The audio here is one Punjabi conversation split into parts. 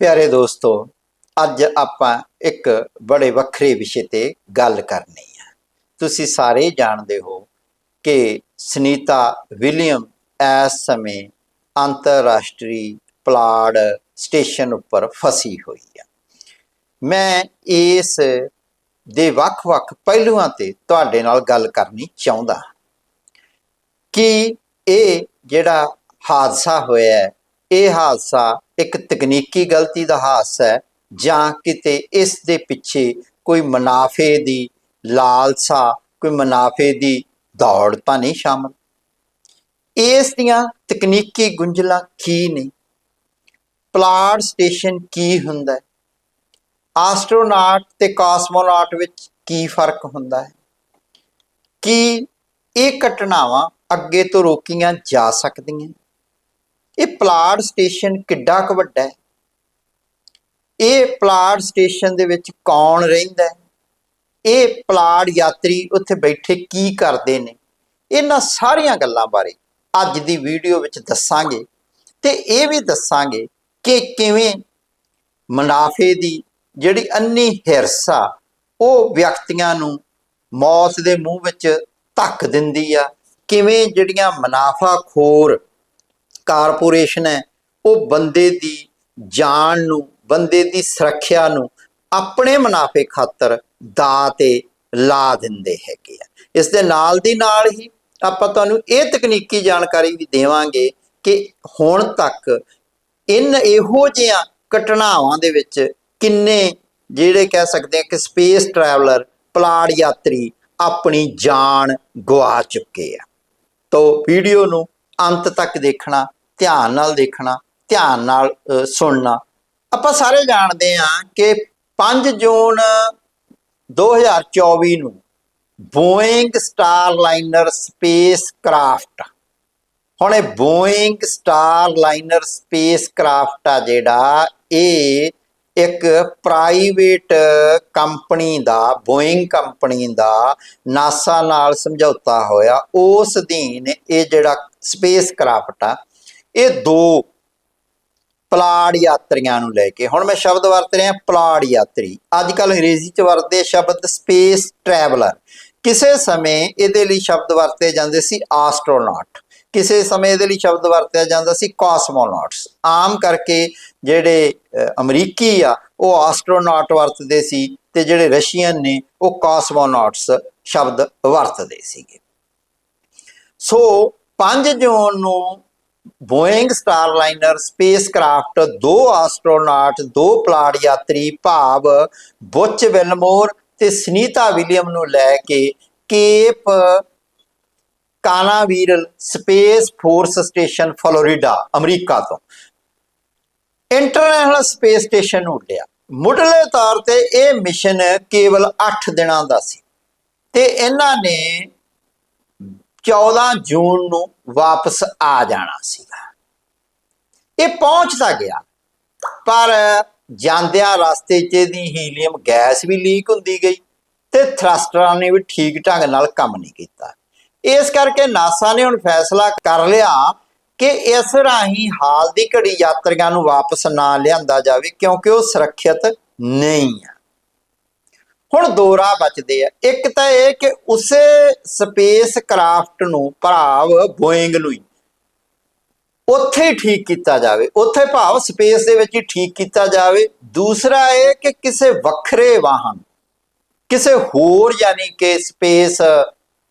ਪਿਆਰੇ ਦੋਸਤੋ, ਅੱਜ ਆਪਾਂ ਇੱਕ ਬੜੇ ਵੱਖਰੇ ਵਿਸ਼ੇ ਤੇ ਗੱਲ ਕਰਨੀ ਹੈ ਤੁਸੀਂ ਸਾਰੇ ਜਾਣਦੇ ਹੋ ਕਿ ਸੁਨੀਤਾ ਵਿਲੀਅਮ ਇਸ ਸਮੇਂ ਅੰਤਰਰਾਸ਼ਟਰੀ ਪਲਾੜ ਸਟੇਸ਼ਨ ਉੱਪਰ ਫਸੀ ਹੋਈ ਹੈ ਮੈਂ ਇਸ ਦੇ ਵੱਖ-ਵੱਖ ਪਹਿਲੂਆਂ ਤੇ ਤੁਹਾਡੇ ਨਾਲ ਗੱਲ ਕਰਨੀ ਚਾਹੁੰਦਾ ਹਾਂ ਕਿ ਇਹ ਜਿਹੜਾ ਹਾਦਸਾ ਹੋਇਆ ਹੈ ਇਹ ਹਾਦਸਾ ਇੱਕ ਤਕਨੀਕੀ ਗਲਤੀ ਦਾ ਹਾਦਸਾ ਹੈ ਜਾਂ ਕਿਤੇ ਇਸ ਦੇ ਪਿੱਛੇ ਕੋਈ ਮੁਨਾਫੇ ਦੀ ਲਾਲਸਾ, ਕੋਈ ਮੁਨਾਫੇ ਦੀ ਦੌੜ ਤਾਂ ਨਹੀਂ ਸ਼ਾਮਲ। ਇਸ ਦੀਆਂ ਤਕਨੀਕੀ ਗੁੰਝਲਾਂ ਕੀ ਨੇ? ਪਲਾਟ ਸਟੇਸ਼ਨ ਕੀ ਹੁੰਦਾ ਹੈ? ਆਸਟਰੋਨਾਟ ਤੇ ਕਾਸਮੋਨਾਟ ਵਿੱਚ ਕੀ ਫ਼ਰਕ ਹੁੰਦਾ ਹੈ? ਕੀ ਇਹ ਘਟਨਾਵਾਂ ਅੱਗੇ ਤੋਂ ਰੋਕੀਆਂ ਜਾ ਸਕਦੀਆਂ? ਇਹ ਪਲਾਡ ਸਟੇਸ਼ਨ ਕਿੱਡਾ ਕੁ ਵੱਡਾ ਹੈ। ਇਹ ਪਲਾਡ ਸਟੇਸ਼ਨ ਦੇ ਵਿੱਚ ਕੌਣ ਰਹਿੰਦਾ ਹੈ? ਇਹ ਪਲਾੜ ਯਾਤਰੀ ਉੱਥੇ ਬੈਠੇ ਕੀ ਕਰਦੇ ਨੇ? ਇਹਨਾਂ ਸਾਰੀਆਂ ਗੱਲਾਂ ਬਾਰੇ ਅੱਜ ਦੀ ਵੀਡੀਓ ਵਿੱਚ ਦੱਸਾਂਗੇ ਤੇ ਇਹ ਵੀ ਦੱਸਾਂਗੇ ਕਿ ਕਿਵੇਂ ਮੁਨਾਫੇ ਦੀ ਜਿਹੜੀ ਅੰਨੀ ਹਿਰਸਾ, ਉਹ ਵਿਅਕਤੀਆਂ ਨੂੰ ਮੌਤ ਦੇ ਮੂੰਹ ਵਿੱਚ ਧੱਕ ਦਿੰਦੀ ਆ। ਕਿਵੇਂ ਜਿਹੜੀਆਂ ਮੁਨਾਫਾਖੋਰ ਕਾਰਪੋਰੇਸ਼ਨ ਹੈ, ਉਹ ਬੰਦੇ ਦੀ ਜਾਨ ਨੂੰ, ਬੰਦੇ ਦੀ ਸੁਰੱਖਿਆ ਨੂੰ ਆਪਣੇ ਮੁਨਾਫੇ ਖਾਤਰ ਦਾ ਤੇ ਲਾ ਦਿੰਦੇ ਹੈਗੇ ਆ। ਇਸ ਦੇ ਨਾਲ ਦੀ ਨਾਲ ਹੀ ਆਪਾਂ ਤੁਹਾਨੂੰ ਇਹ ਤਕਨੀਕੀ ਜਾਣਕਾਰੀ ਵੀ ਦੇਵਾਂਗੇ ਕਿ ਹੁਣ ਤੱਕ ਇਨ ਇਹੋ ਜਿਹੀਆਂ ਘਟਨਾਵਾਂ ਦੇ ਵਿੱਚ ਕਿੰਨੇ ਜਿਹੜੇ ਕਹਿ ਸਕਦੇ ਆ ਕਿ ਸਪੇਸ ਟਰੈਵਲਰ ਪਲਾੜ ਯਾਤਰੀ ਆਪਣੀ ਜਾਨ ਗਵਾ ਚੁੱਕੇ ਆ। ਤੋ ਵੀਡੀਓ ਨੂੰ ਅੰਤ ਤੱਕ ਦੇਖਣਾ, ਧਿਆਨ ਨਾਲ ਦੇਖਣਾ, ਧਿਆਨ ਨਾਲ ਸੁਣਨਾ। ਆਪਾਂ ਸਾਰੇ ਜਾਣਦੇ ਹਾਂ ਕਿ 5 ਜੂਨ 2024 ਨੂੰ ਬੋਇੰਗ ਸਟਾਰਲਾਈਨਰ ਸਪੇਸ ਕਰਾਫਟ ਹੁਣ ਇਹ ਬੋਇੰਗ ਸਟਾਰਲਾਈਨਰ ਸਪੇਸ ਕਰਾਫਟ ਆ ਜਿਹੜਾ, ਇਹ ਇੱਕ ਪ੍ਰਾਈਵੇਟ ਕੰਪਨੀ ਦਾ ਬੋਇੰਗ ਕੰਪਨੀ ਦਾ ਨਾਸਾ ਨਾਲ ਸਮਝੌਤਾ ਹੋਇਆ। ਉਸ ਦਿਨ ਇਹ ਜਿਹੜਾ ਸਪੇਸ ਕਰਾਫਟ ਆ, ਇਹ ਦੋ ਪਲਾੜ ਯਾਤਰੀਆਂ ਨੂੰ ਲੈ ਕੇ, ਹੁਣ ਮੈਂ ਸ਼ਬਦ ਵਰਤ ਰਿਹਾ ਪਲਾੜ ਯਾਤਰੀ। ਅੱਜ ਕੱਲ ਅੰਗਰੇਜ਼ੀ ਚ ਵਰਤਦੇ ਸ਼ਬਦ ਸਪੇਸ ਟਰੈਵਲਰ ਕਿਸੇ ਸਮੇਂ ਇਹਦੇ ਲਈ ਸ਼ਬਦ ਵਰਤੇ ਜਾਂਦੇ ਸੀ ਆਸਟਰੋਨੌਟ ਕਿਸੇ ਸਮੇਂ ਦੇ ਲਈ ਸ਼ਬਦ ਵਰਤਿਆ ਜਾਂਦਾ ਸੀ ਕਾਸਮੋਨੌਟਸ। ਆਮ ਕਰਕੇ ਜਿਹੜੇ ਅਮਰੀਕੀ ਆ, ਉਹ ਆਸਟਰੋਨੌਟ ਵਰਤਦੇ ਸੀ ਤੇ ਜਿਹੜੇ ਰਸ਼ੀਅਨ ਨੇ, ਉਹ ਕਾਸਮੋਨੌਟਸ ਸ਼ਬਦ ਵਰਤਦੇ ਸੀਗੇ। ਸੋ 5 ਜੂਨ ਨੂੰ ਬੋਇੰਗ ਸਟਾਰਲਾਈਨਰ ਸਪੇਸਕ੍ਰਾਫਟ ਦੋ ਆਸਟਰੋਨਾਟ ਦੋ ਪਲਾੜ ਯਾਤਰੀ ਭਾਵ ਬੁੱਚ ਵਿਲਮੋਰ ਤੇ ਸੁਨੀਤਾ ਵਿਲੀਅਮ ਨੂੰ ਲੈ ਕੇ Cape Canaveral space force station Florida, America ਤੋਂ। ਇੰਟਰਨੈਸ਼ਨਲ ਸਪੇਸ ਸਟੇਸ਼ਨ ਨੂੰ ਉੱਡਿਆ। ਮੁੱਢਲੇ ਤੌਰ ਤੇ ਇਹ ਮਿਸ਼ਨ ਕੇਵਲ 8 ਦਿਨਾਂ ਦਾ ਸੀ ਤੇ ਇਹਨਾਂ ਨੇ 14 ਜੂਨ ਨੂੰ ਵਾਪਸ ਆ ਜਾਣਾ ਸੀਗਾ। ਇਹ ਪਹੁੰਚਦਾ ਗਿਆ, ਪਰ ਜਾਂਦਿਆਂ ਰਸਤੇ 'ਚ ਇਹਦੀ ਹੀਲੀਅਮ ਗੈਸ ਵੀ ਲੀਕ ਹੁੰਦੀ ਗਈ ਤੇ ਥਰਸਟਰਾਂ ਨੇ ਵੀ ਠੀਕ ਢੰਗ ਨਾਲ ਕੰਮ ਨਹੀਂ ਕੀਤਾ। ਇਸ ਕਰਕੇ ਨਾਸਾ ਨੇ ਹੁਣ ਫੈਸਲਾ ਕਰ ਲਿਆ ਕਿ ਇਸ ਰਾਹੀਂ ਹਾਲ ਦੀ ਘੜੀ ਯਾਤਰੀਆਂ ਨੂੰ ਵਾਪਸ ਨਾ ਲਿਆਂਦਾ ਜਾਵੇ, ਕਿਉਂਕਿ ਉਹ ਸੁਰੱਖਿਅਤ ਨਹੀਂ ਆ। ਹੁਣ ਦੋ ਰਾਹ ਬਚਦੇ ਆ। ਇੱਕ ਤਾਂ ਇਹ ਕਿ ਉਸੇ ਸਪੇਸ ਕਰਾਫਟ ਨੂੰ ਭਾਵ ਬੋਇੰਗ ਨੂੰ ਉੱਥੇ ਹੀ ਠੀਕ ਕੀਤਾ ਜਾਵੇ। ਉੱਥੇ ਭਾਵ ਸਪੇਸ ਦੇ ਵਿੱਚ ਹੀ ਠੀਕ ਕੀਤਾ ਜਾਵੇ। ਦੂਸਰਾ ਇਹ ਕਿ ਕਿਸੇ ਵੱਖਰੇ ਵਾਹਨ, ਕਿਸੇ ਹੋਰ ਯਾਨੀ ਕਿ ਸਪੇਸ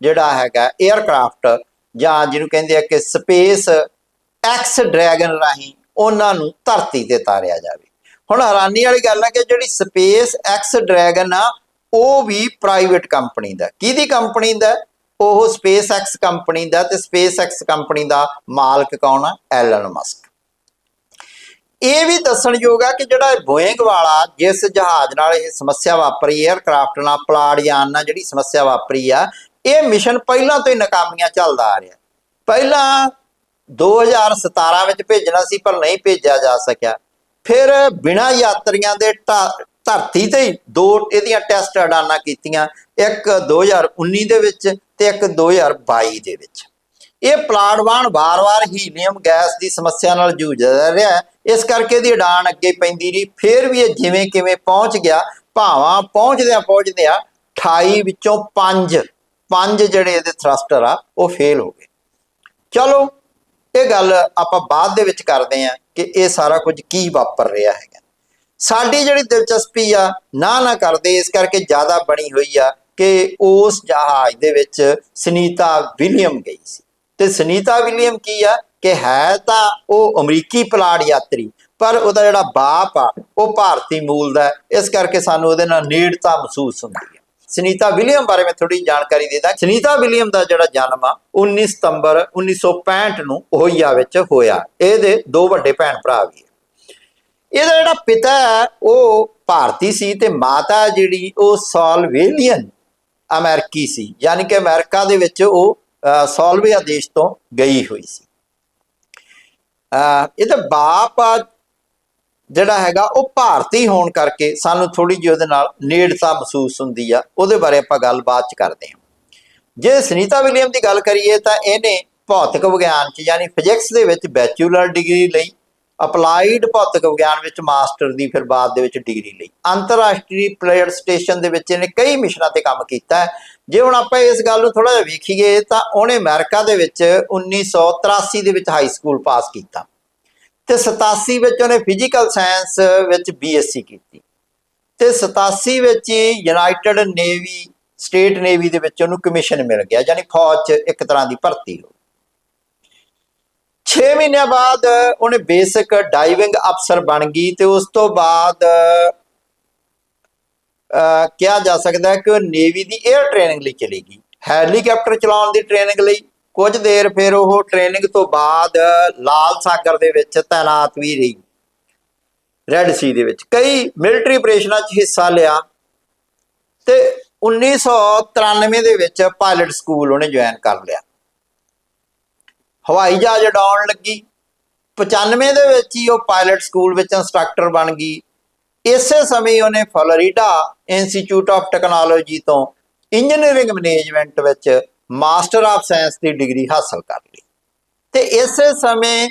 ਜਿਹੜਾ ਹੈਗਾ 에ਅਰਕ੍ਰਾਫਟ ਜਾਂ ਜਿਹਨੂੰ ਕਹਿੰਦੇ ਆ ਕਿ ਸਪੇਸ ਐਕਸ ਡਰੈਗਨ ਰਾਹੀਂ ਉਹਨਾਂ ਨੂੰ ਧਰਤੀ ਤੇ ਤਾਰਿਆ ਜਾਵੇ। ਹੁਣ ਹੈਰਾਨੀ ਵਾਲੀ ਗੱਲ ਹੈ ਕਿ ਜਿਹੜੀ ਸਪੇਸ ਐਕਸ ਡਰੈਗਨ ਆ, ਉਹ ਵੀ ਪ੍ਰਾਈਵੇਟ ਕੰਪਨੀ ਦਾ। ਕਿਹਦੀ ਕੰਪਨੀ ਦਾ? ਉਹ ਸਪੇਸ ਐਕਸ ਕੰਪਨੀ ਦਾ ਤੇ ਸਪੇਸ ਐਕਸ ਕੰਪਨੀ ਦਾ ਮਾਲਕ ਕੌਣ ਆ? ਐਲਨ ਮਸਕ ਇਹ ਵੀ ਦੱਸਣਯੋਗ ਆ ਕਿ ਜਿਹੜਾ ਬੋਇੰਗ ਵਾਲਾ ਜਿਸ ਜਹਾਜ਼ ਨਾਲ ਇਹ ਸਮੱਸਿਆ ਵਾਪਰੀ 에ਅਰਕ੍ਰਾਫਟ ਨਾਲ ਪਲਾੜਯਾਨ ਨਾਲ ਜਿਹੜੀ ਸਮੱਸਿਆ ਵਾਪਰੀ ਆ ਇਹ ਮਿਸ਼ਨ ਪਹਿਲਾਂ ਤੋਂ ਹੀ ਨਾਕਾਮੀਆਂ ਚੱਲਦਾ ਆ ਰਿਹਾ। ਪਹਿਲਾਂ 2017 ਵਿੱਚ ਭੇਜਣਾ ਸੀ, ਪਰ ਨਹੀਂ ਭੇਜਿਆ ਜਾ ਸਕਿਆ। ਫਿਰ ਬਿਨਾਂ ਯਾਤਰੀਆਂ ਦੇ ਧਰਤੀ ਤੇ ਹੀ ਦੋ ਇਹਦੀਆਂ ਟੈਸਟ ਅਡਾਨਾ ਕੀਤੀਆਂ, ਇੱਕ 2019 ਦੇ ਵਿੱਚ ਤੇ ਇੱਕ 2022 ਦੇ ਵਿੱਚ। ਇਹ ਪਲਾਟਵਾਨ ਵਾਰ-ਵਾਰ ਹੀਲੀਅਮ ਗੈਸ ਦੀ ਸਮੱਸਿਆ ਨਾਲ ਜੂਝਦਾ ਰਿਹਾ ਇਸ ਕਰਕੇ ਇਹਦੀ ਉਡਾਨ ਅੱਗੇ ਪੈਂਦੀ ਰਹੀ। ਫਿਰ ਵੀ ਇਹ ਜਿਵੇਂ ਕਿਵੇਂ ਪਹੁੰਚ ਗਿਆ, ਭਾਵਾਂ ਪਹੁੰਚਦਿਆਂ ਪਹੁੰਚਦਿਆਂ 28 ਵਿੱਚੋਂ 5 ਪੰਜ ਜਿਹੜੇ ਇਹਦੇ ਥਰਸਟਰ ਆ, ਉਹ ਫੇਲ ਹੋ ਗਏ। ਚਲੋ, ਇਹ ਗੱਲ ਆਪਾਂ ਬਾਅਦ ਦੇ ਵਿੱਚ ਕਰਦੇ ਆ ਕਿ ਇਹ ਸਾਰਾ ਕੁਝ ਕੀ ਵਾਪਰ ਰਿਹਾ ਹੈਗਾ। ਸਾਡੀ ਜਿਹੜੀ ਦਿਲਚਸਪੀ ਆ, ਨਾ ਨਾ ਕਰਦੇ, ਇਸ ਕਰਕੇ ਜ਼ਿਆਦਾ ਬਣੀ ਹੋਈ ਆ ਕਿ ਉਸ ਜਹਾਜ਼ ਦੇ ਵਿੱਚ ਸੁਨੀਤਾ ਵਿਲੀਅਮ ਗਈ ਸੀ। ਤੇ ਸੁਨੀਤਾ ਵਿਲੀਅਮ ਕੀ ਆ ਕਿ ਹੈ ਤਾਂ ਉਹ ਅਮਰੀਕੀ ਪਲਾੜ ਯਾਤਰੀ, ਪਰ ਉਹਦਾ ਜਿਹੜਾ ਬਾਪ ਆ, ਉਹ ਭਾਰਤੀ ਮੂਲ ਦਾ ਇਸ ਕਰਕੇ ਸਾਨੂੰ ਉਹਦੇ ਨਾਲ ਨੇੜਤਾ ਮਹਿਸੂਸ ਹੁੰਦੀ ਹੈ। ਸੁਨੀਤਾ ਵਿਲੀਅਮ ਬਾਰੇ ਮੈਂ ਥੋੜੀ ਜਾਣਕਾਰੀ ਦੇਦਾਂ ਸੁਨੀਤਾ ਵਿਲੀਅਮ ਦਾ ਜਿਹੜਾ ਜਨਮ ਆ 19 ਸਤੰਬਰ 1965 ਨੂੰ ਹੋਈਆ ਵਿੱਚ ਹੋਇਆ। ਇਹਦੇ ਦੋ ਵੱਡੇ ਭੈਣ ਭਰਾ ਵੀ ਇਹਦਾ ਜਿਹੜਾ ਪਿਤਾ ਹੈ ਉਹ ਭਾਰਤੀ ਸੀ ਤੇ ਮਾਤਾ ਜਿਹੜੀ ਉਹ ਸੋਲਵੇਲੀਅਨ ਅਮਰੀਕੀ ਸੀ। ਯਾਨੀ ਕਿ ਅਮਰੀਕਾ ਦੇ ਵਿੱਚ ਉਹ ਅਹ, ਸੋਲਵੇਆ ਦੇਸ਼ ਤੋਂ ਗਈ ਹੋਈ ਸੀ। ਅਹ, ਇਹਦਾ ਬਾਪ ਆ ਜਿਹੜਾ ਹੈਗਾ ਉਹ ਭਾਰਤੀ ਹੋਣ ਕਰਕੇ ਸਾਨੂੰ ਥੋੜੀ ਜਿਹੀ ਉਹਦੇ ਨਾਲ ਨੇੜਤਾ ਮਹਿਸੂਸ ਹੁੰਦੀ ਆ, ਉਹਦੇ ਬਾਰੇ ਆਪਾਂ ਗੱਲਬਾਤ ਚ ਕਰਦੇ ਹਾਂ। ਜੇ ਸੁਨੀਤਾ ਵਿਲੀਅਮ ਦੀ ਗੱਲ ਕਰੀਏ ਤਾਂ ਇਹਨੇ ਭੌਤਿਕ ਵਿਗਿਆਨ ਚ ਯਾਨੀ ਫਿਜ਼ਿਕਸ ਦੇ ਵਿੱਚ ਬੈਚਲਰ ਡਿਗਰੀ ਲਈ, ਅਪਲਾਈਡ ਭੌਤਿਕ ਵਿਗਿਆਨ ਵਿੱਚ ਮਾਸਟਰ ਦੀ ਫਿਰ ਬਾਅਦ ਦੇ ਵਿੱਚ ਡਿਗਰੀ ਲਈ, ਅੰਤਰਰਾਸ਼ਟਰੀ ਪਲੇਅਰ ਸਟੇਸ਼ਨ ਦੇ ਵਿੱਚ ਇਹਨੇ ਕਈ ਮਿਸ਼ਨਾਂ ਤੇ ਕੰਮ ਕੀਤਾ ਹੈ। ਜੇ ਹੁਣ ਆਪਾਂ ਇਸ ਗੱਲ ਨੂੰ ਥੋੜਾ ਜਿਹਾ ਵੇਖੀਏ ਤਾਂ ਉਹਨੇ ਅਮਰੀਕਾ ਦੇ ਵਿੱਚ 1983 ਦੇ ਵਿੱਚ ਹਾਈ ਸਕੂਲ ਪਾਸ ਕੀਤਾ। ਤੇ 87 ਵਿੱਚ ਉਹਨੇ ਫਿਜ਼ੀਕਲ ਸਾਇੰਸ ਵਿੱਚ ਬੀਐਸਸੀ ਕੀਤੀ। ਤੇ 87 ਵਿੱਚ ਯੂਨਾਈਟਿਡ ਨੇਵੀ ਸਟੇਟ ਨੇਵੀ ਦੇ ਵਿੱਚ ਉਹਨੂੰ ਕਮਿਸ਼ਨ ਮਿਲ ਗਿਆ, ਯਾਨੀ ਫੌਜ 'ਚ ਇੱਕ ਤਰ੍ਹਾਂ ਦੀ ਭਰਤੀ ਹੋ 6 ਮਹੀਨਿਆਂ ਬਾਅਦ ਉਹਨੇ ਬੇਸਿਕ ਡਾਈਵਿੰਗ ਅਫਸਰ ਬਣ ਗਈ ਤੇ ਉਸ ਤੋਂ ਬਾਅਦ ਕਿਹਾ ਜਾ ਸਕਦਾ ਕਿ ਉਹ ਨੇਵੀ ਦੀ 에ਅਰ ਟ੍ਰੇਨਿੰਗ ਲਈ ਚਲੀ ਗਈ। ਹੈਲੀਕਾਪਟਰ ਚਲਾਉਣ ਦੀ ਟ੍ਰੇਨਿੰਗ ਲਈ ਕੁਝ ਦੇਰ ਫਿਰ ਉਹ ਟ੍ਰੇਨਿੰਗ ਤੋਂ ਬਾਅਦ ਲਾਲ ਸਾਗਰ ਦੇ ਵਿੱਚ ਤਾਇਨਾਤ ਵੀ ਰਹੀ। ਰੈੱਡ ਸੀ ਦੇ ਵਿੱਚ ਕਈ ਮਿਲਟਰੀ ਆਪਰੇਸ਼ਨਾਂ 'ਚ ਹਿੱਸਾ ਲਿਆ ਤੇ 1993 ਦੇ ਵਿੱਚ ਪਾਇਲਟ ਸਕੂਲ ਉਹਨੇ ਜੁਆਇਨ ਕਰ ਲਿਆ। ਹਵਾਈ ਜਹਾਜ਼ ਉਡਾਉਣ ਲੱਗੀ। 95 ਦੇ ਵਿੱਚ ਹੀ ਉਹ ਪਾਇਲਟ ਸਕੂਲ ਵਿੱਚ ਇੰਸਟ੍ਰਕਟਰ ਬਣ ਗਈ। ਇਸੇ ਸਮੇਂ ਉਹਨੇ ਫਲੋਰੀਡਾ ਇੰਸਟੀਚਿਊਟ ਆਫ ਟੈਕਨੋਲੋਜੀ ਤੋਂ ਇੰਜੀਨੀਅਰਿੰਗ ਮੈਨੇਜਮੈਂਟ ਵਿੱਚ ਮਾਸਟਰ ਆਫ ਸਾਇੰਸ ਦੀ ਡਿਗਰੀ ਹਾਸਲ ਕਰ ਲਈ। ਤੇ ਇਸੇ ਸਮੇਂ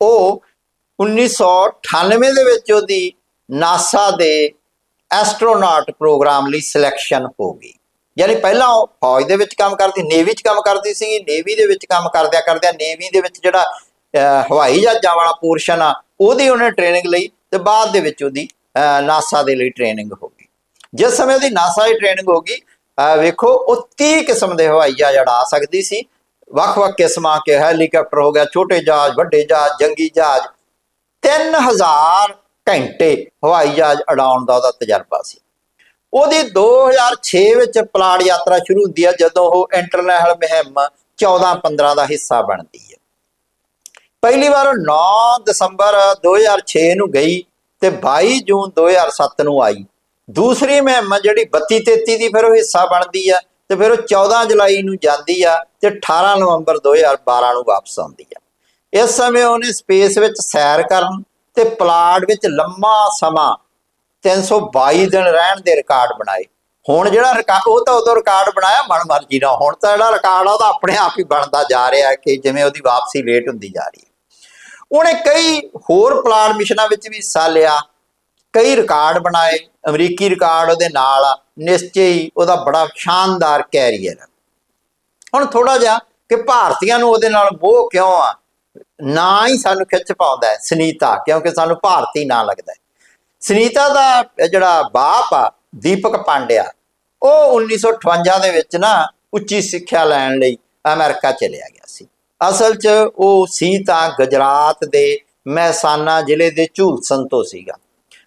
ਉਹ 1998 ਦੇ ਵਿੱਚ ਉਹਦੀ ਨਾਸਾ ਦੇ ਐਸਟਰੋਨੌਟ ਪ੍ਰੋਗਰਾਮ ਲਈ ਸਿਲੈਕਸ਼ਨ ਹੋ ਗਈ। ਯਾਨੀ ਪਹਿਲਾਂ ਉਹ ਫੌਜ ਦੇ ਵਿੱਚ ਕੰਮ ਕਰਦੀ, ਨੇਵੀ 'ਚ ਕੰਮ ਕਰਦੀ ਸੀ ਨੇਵੀ ਦੇ ਵਿੱਚ ਕੰਮ ਕਰਦਿਆਂ ਕਰਦਿਆਂ ਨੇਵੀ ਦੇ ਵਿੱਚ ਜਿਹੜਾ ਹਵਾਈ ਜਹਾਜ਼ਾਂ ਵਾਲਾ ਪੋਰਸ਼ਨ ਆ, ਉਹਦੀ ਉਹਨੇ ਟ੍ਰੇਨਿੰਗ ਲਈ ਤੇ ਬਾਅਦ ਦੇ ਵਿੱਚ ਉਹਦੀ ਨਾਸਾ ਦੇ ਲਈ ਟ੍ਰੇਨਿੰਗ ਹੋ ਗਈ। ਜਿਸ ਸਮੇਂ ਉਹਦੀ ਨਾਸਾ ਦੀ ਟ੍ਰੇਨਿੰਗ ਹੋ ਗਈ ਵੇਖੋ, ਉਹ 30 ਕਿਸਮ ਦੇ ਹਵਾਈ ਜਹਾਜ਼ ਉਡਾ ਸਕਦੀ ਸੀ। ਵੱਖ-ਵੱਖ ਕਿਸਮਾਂ ਕੇ ਹੈਲੀਕਾਪਟਰ ਹੋ ਗਿਆ, ਛੋਟੇ ਜਹਾਜ਼, ਵੱਡੇ ਜਹਾਜ਼, ਜੰਗੀ ਜਹਾਜ਼। 3000 ਘੰਟੇ ਹਵਾਈ ਜਹਾਜ਼ ਉਡਾਉਣ ਦਾ ਉਹਦਾ ਤਜਰਬਾ ਸੀ। ਉਹਦੀ 2006 ਵਿੱਚ ਪਲਾੜ ਯਾਤਰਾ ਸ਼ੁਰੂ ਹੁੰਦੀ ਹੈ ਜਦੋਂ ਉਹ ਇੰਟਰਨੈਸ਼ਨਲ ਮੁਹਿੰਮ 14-15 ਦਾ ਹਿੱਸਾ ਬਣਦੀ ਹੈ ਪਹਿਲੀ ਵਾਰ ਉਹ 9 ਦਸੰਬਰ 2006 ਨੂੰ ਗਈ ਤੇ 22 ਜੂਨ 2007 ਨੂੰ ਆਈ। ਦੂਸਰੀ ਮੁਹਿੰਮ ਜਿਹੜੀ 32-33 ਦੀ ਫਿਰ ਉਹ ਹਿੱਸਾ ਬਣਦੀ ਆ ਤੇ ਫਿਰ ਉਹ 14 ਜੁਲਾਈ ਨੂੰ ਜਾਂਦੀ ਆ ਤੇ 18 ਨਵੰਬਰ 2012 ਨੂੰ ਵਾਪਸ ਆਉਂਦੀ ਆ। ਇਸ ਸਮੇਂ ਉਹਨੇ ਸਪੇਸ ਵਿੱਚ ਸੈਰ ਕਰਨ ਤੇ ਪਲਾਟ ਵਿੱਚ ਲੰਮਾ ਸਮਾਂ 322 ਦਿਨ ਰਹਿਣ ਦੇ ਰਿਕਾਰਡ ਬਣਾਏ। ਹੁਣ ਜਿਹੜਾ ਰਿਕਾਰਡ ਉਹ ਤਾਂ ਉਦੋਂ ਰਿਕਾਰਡ ਬਣਾਇਆ, ਮਨ ਮਰਜ਼ੀ ਨਾਲ। ਹੁਣ ਤਾਂ ਜਿਹੜਾ ਰਿਕਾਰਡ ਆ ਉਹਦਾ ਆਪਣੇ ਆਪ ਹੀ ਬਣਦਾ ਜਾ ਰਿਹਾ ਕਿ ਜਿਵੇਂ ਉਹਦੀ ਵਾਪਸੀ ਲੇਟ ਹੁੰਦੀ ਜਾ ਰਹੀ ਹੈ। ਉਹਨੇ ਕਈ ਹੋਰ ਪਲਾਟ ਮਿਸ਼ਨਾਂ ਵਿੱਚ ਵੀ ਹਿੱਸਾ ਲਿਆ। ਕਈ ਰਿਕਾਰਡ ਬਣਾਏ, ਅਮਰੀਕੀ ਰਿਕਾਰਡ ਉਹਦੇ ਨਾਲ ਆ, ਨਿਸ਼ਚੈ ਹੀ ਉਹਦਾ ਬੜਾ ਸ਼ਾਨਦਾਰ ਕੈਰੀਅਰ ਹੈ ਹੁਣ ਥੋੜਾ ਜਿਹਾ ਕਿ ਭਾਰਤੀਆਂ ਨੂੰ ਉਹਦੇ ਨਾਲ ਮੋਹ ਕਿਉਂ ਆ? ਨਾ ਹੀ ਸਾਨੂੰ ਖਿੱਚ ਪਾਉਂਦਾ ਹੈ ਸੁਨੀਤਾ, ਕਿਉਂਕਿ ਸਾਨੂੰ ਭਾਰਤੀ ਨਾਂ ਲੱਗਦਾ ਹੈ। ਸੁਨੀਤਾ ਦਾ ਜਿਹੜਾ ਬਾਪ ਆ, ਦੀਪਕ ਪਾਂਡਿਆ, ਉਹ 1958 ਦੇ ਵਿੱਚ ਨਾ ਉੱਚੀ ਸਿੱਖਿਆ ਲੈਣ ਲਈ ਅਮਰੀਕਾ ਚਲਿਆ ਗਿਆ ਸੀ। ਅਸਲ 'ਚ ਉਹ ਸੀ ਤਾਂ ਗੁਜਰਾਤ ਦੇ ਮਹਿਸਾਨਾ ਜ਼ਿਲ੍ਹੇ ਦੇ ਝੂਲਸਨ ਤੋਂ ਸੀਗਾ।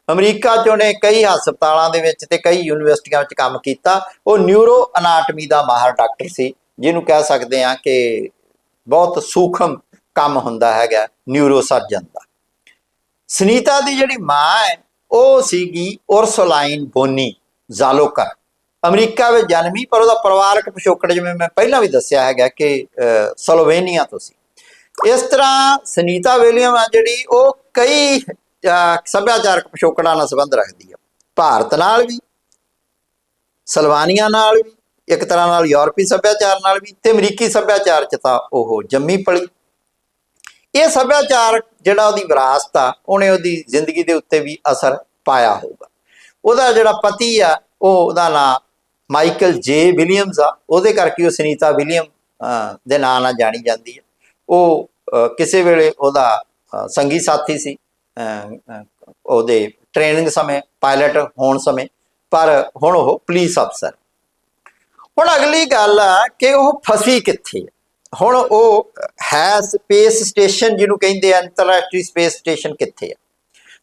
ਅਮਰੀਕਾ 'ਚ ਉਹਨੇ ਕਈ ਹਸਪਤਾਲਾਂ ਦੇ ਵਿੱਚ ਤੇ ਕਈ ਯੂਨੀਵਰਸਿਟੀਆਂ ਵਿੱਚ ਕੰਮ ਕੀਤਾ। ਉਹ ਨਿਊਰੋ ਅਨਾਟਮੀ ਦਾ ਮਾਹਰ ਡਾਕਟਰ ਸੀ, ਜਿਹਨੂੰ ਕਹਿ ਸਕਦੇ ਆ ਕਿ ਬਹੁਤ ਸੂਖਮ ਕੰਮ ਹੁੰਦਾ ਹੈਗਾ ਨਿਊਰੋ ਸਰਜਨ ਦਾ। ਸੁਨੀਤਾ ਦੀ ਜਿਹੜੀ ਮਾਂ ਹੈ, ਉਹ ਸੀਗੀ ਉਰਸੁਲਾਈਨ ਬੋਨੀ ਜ਼ਾਲੋਕਰ। ਅਮਰੀਕਾ ਵਿੱਚ ਜਨਮੀ, ਪਰ ਉਹਦਾ ਪਰਿਵਾਰਕ ਪਿਛੋਕੜ ਜਿਵੇਂ ਮੈਂ ਪਹਿਲਾਂ ਵੀ ਦੱਸਿਆ ਹੈਗਾ ਕਿ ਸਲੋਵੇਨੀਆ ਤੋਂ ਸੀ। ਇਸ ਤਰ੍ਹਾਂ ਸੁਨੀਤਾ ਵਿਲੀਅਮ ਆ ਜਿਹੜੀ, ਉਹ ਕਈ ਸੱਭਿਆਚਾਰਕ ਪਿਛੋਕੜਾਂ ਨਾਲ ਸੰਬੰਧ ਰੱਖਦੀ ਹੈ ਭਾਰਤ ਨਾਲ ਵੀ, ਸਲਵਾਨੀਆ ਨਾਲ ਵੀ, ਇੱਕ ਤਰ੍ਹਾਂ ਨਾਲ ਯੂਰਪੀ ਸੱਭਿਆਚਾਰ ਨਾਲ ਵੀ ਤੇ ਅਮਰੀਕੀ ਸੱਭਿਆਚਾਰ ਚ ਤਾਂ ਉਹ ਜੰਮੀ ਪਲੀ। ਇਹ ਸੱਭਿਆਚਾਰ ਜਿਹੜਾ ਉਹਦੀ ਵਿਰਾਸਤ ਆ, ਉਹਨੇ ਉਹਦੀ ਜ਼ਿੰਦਗੀ ਦੇ ਉੱਤੇ ਵੀ ਅਸਰ ਪਾਇਆ ਹੋਊਗਾ। ਉਹਦਾ ਜਿਹੜਾ ਪਤੀ ਆ, ਉਹ ਉਹਦਾ ਨਾਂ ਮਾਈਕਲ ਜੇ ਵਿਲੀਅਮਸ ਆ। ਉਹਦੇ ਕਰਕੇ ਉਹ ਸੁਨੀਤਾ ਵਿਲੀਅਮ ਦੇ ਨਾਂ ਨਾਲ ਜਾਣੀ ਜਾਂਦੀ ਹੈ ਉਹ ਕਿਸੇ ਵੇਲੇ ਉਹਦਾ ਸੰਗੀ ਸਾਥੀ ਸੀ। ਉਹਦੇ ਟ੍ਰੇਨਿੰਗ ਸਮੇਂ ਪਾਇਲਟ ਹੋਣ ਸਮੇਂ, ਪਰ ਹੁਣ ਉਹ ਪੁਲਿਸ ਅਫਸਰ ਹੁਣ ਅਗਲੀ ਗੱਲ ਆ ਕਿ ਉਹ ਫਸੀ ਕਿੱਥੇ ਹੈ ਹੁਣ ਉਹ ਹੈ ਸਪੇਸ ਸਟੇਸ਼ਨ ਜਿਹਨੂੰ ਕਹਿੰਦੇ ਆ, ਅੰਤਰਰਾਸ਼ਟਰੀ ਸਪੇਸ ਸਟੇਸ਼ਨ ਕਿੱਥੇ ਆ।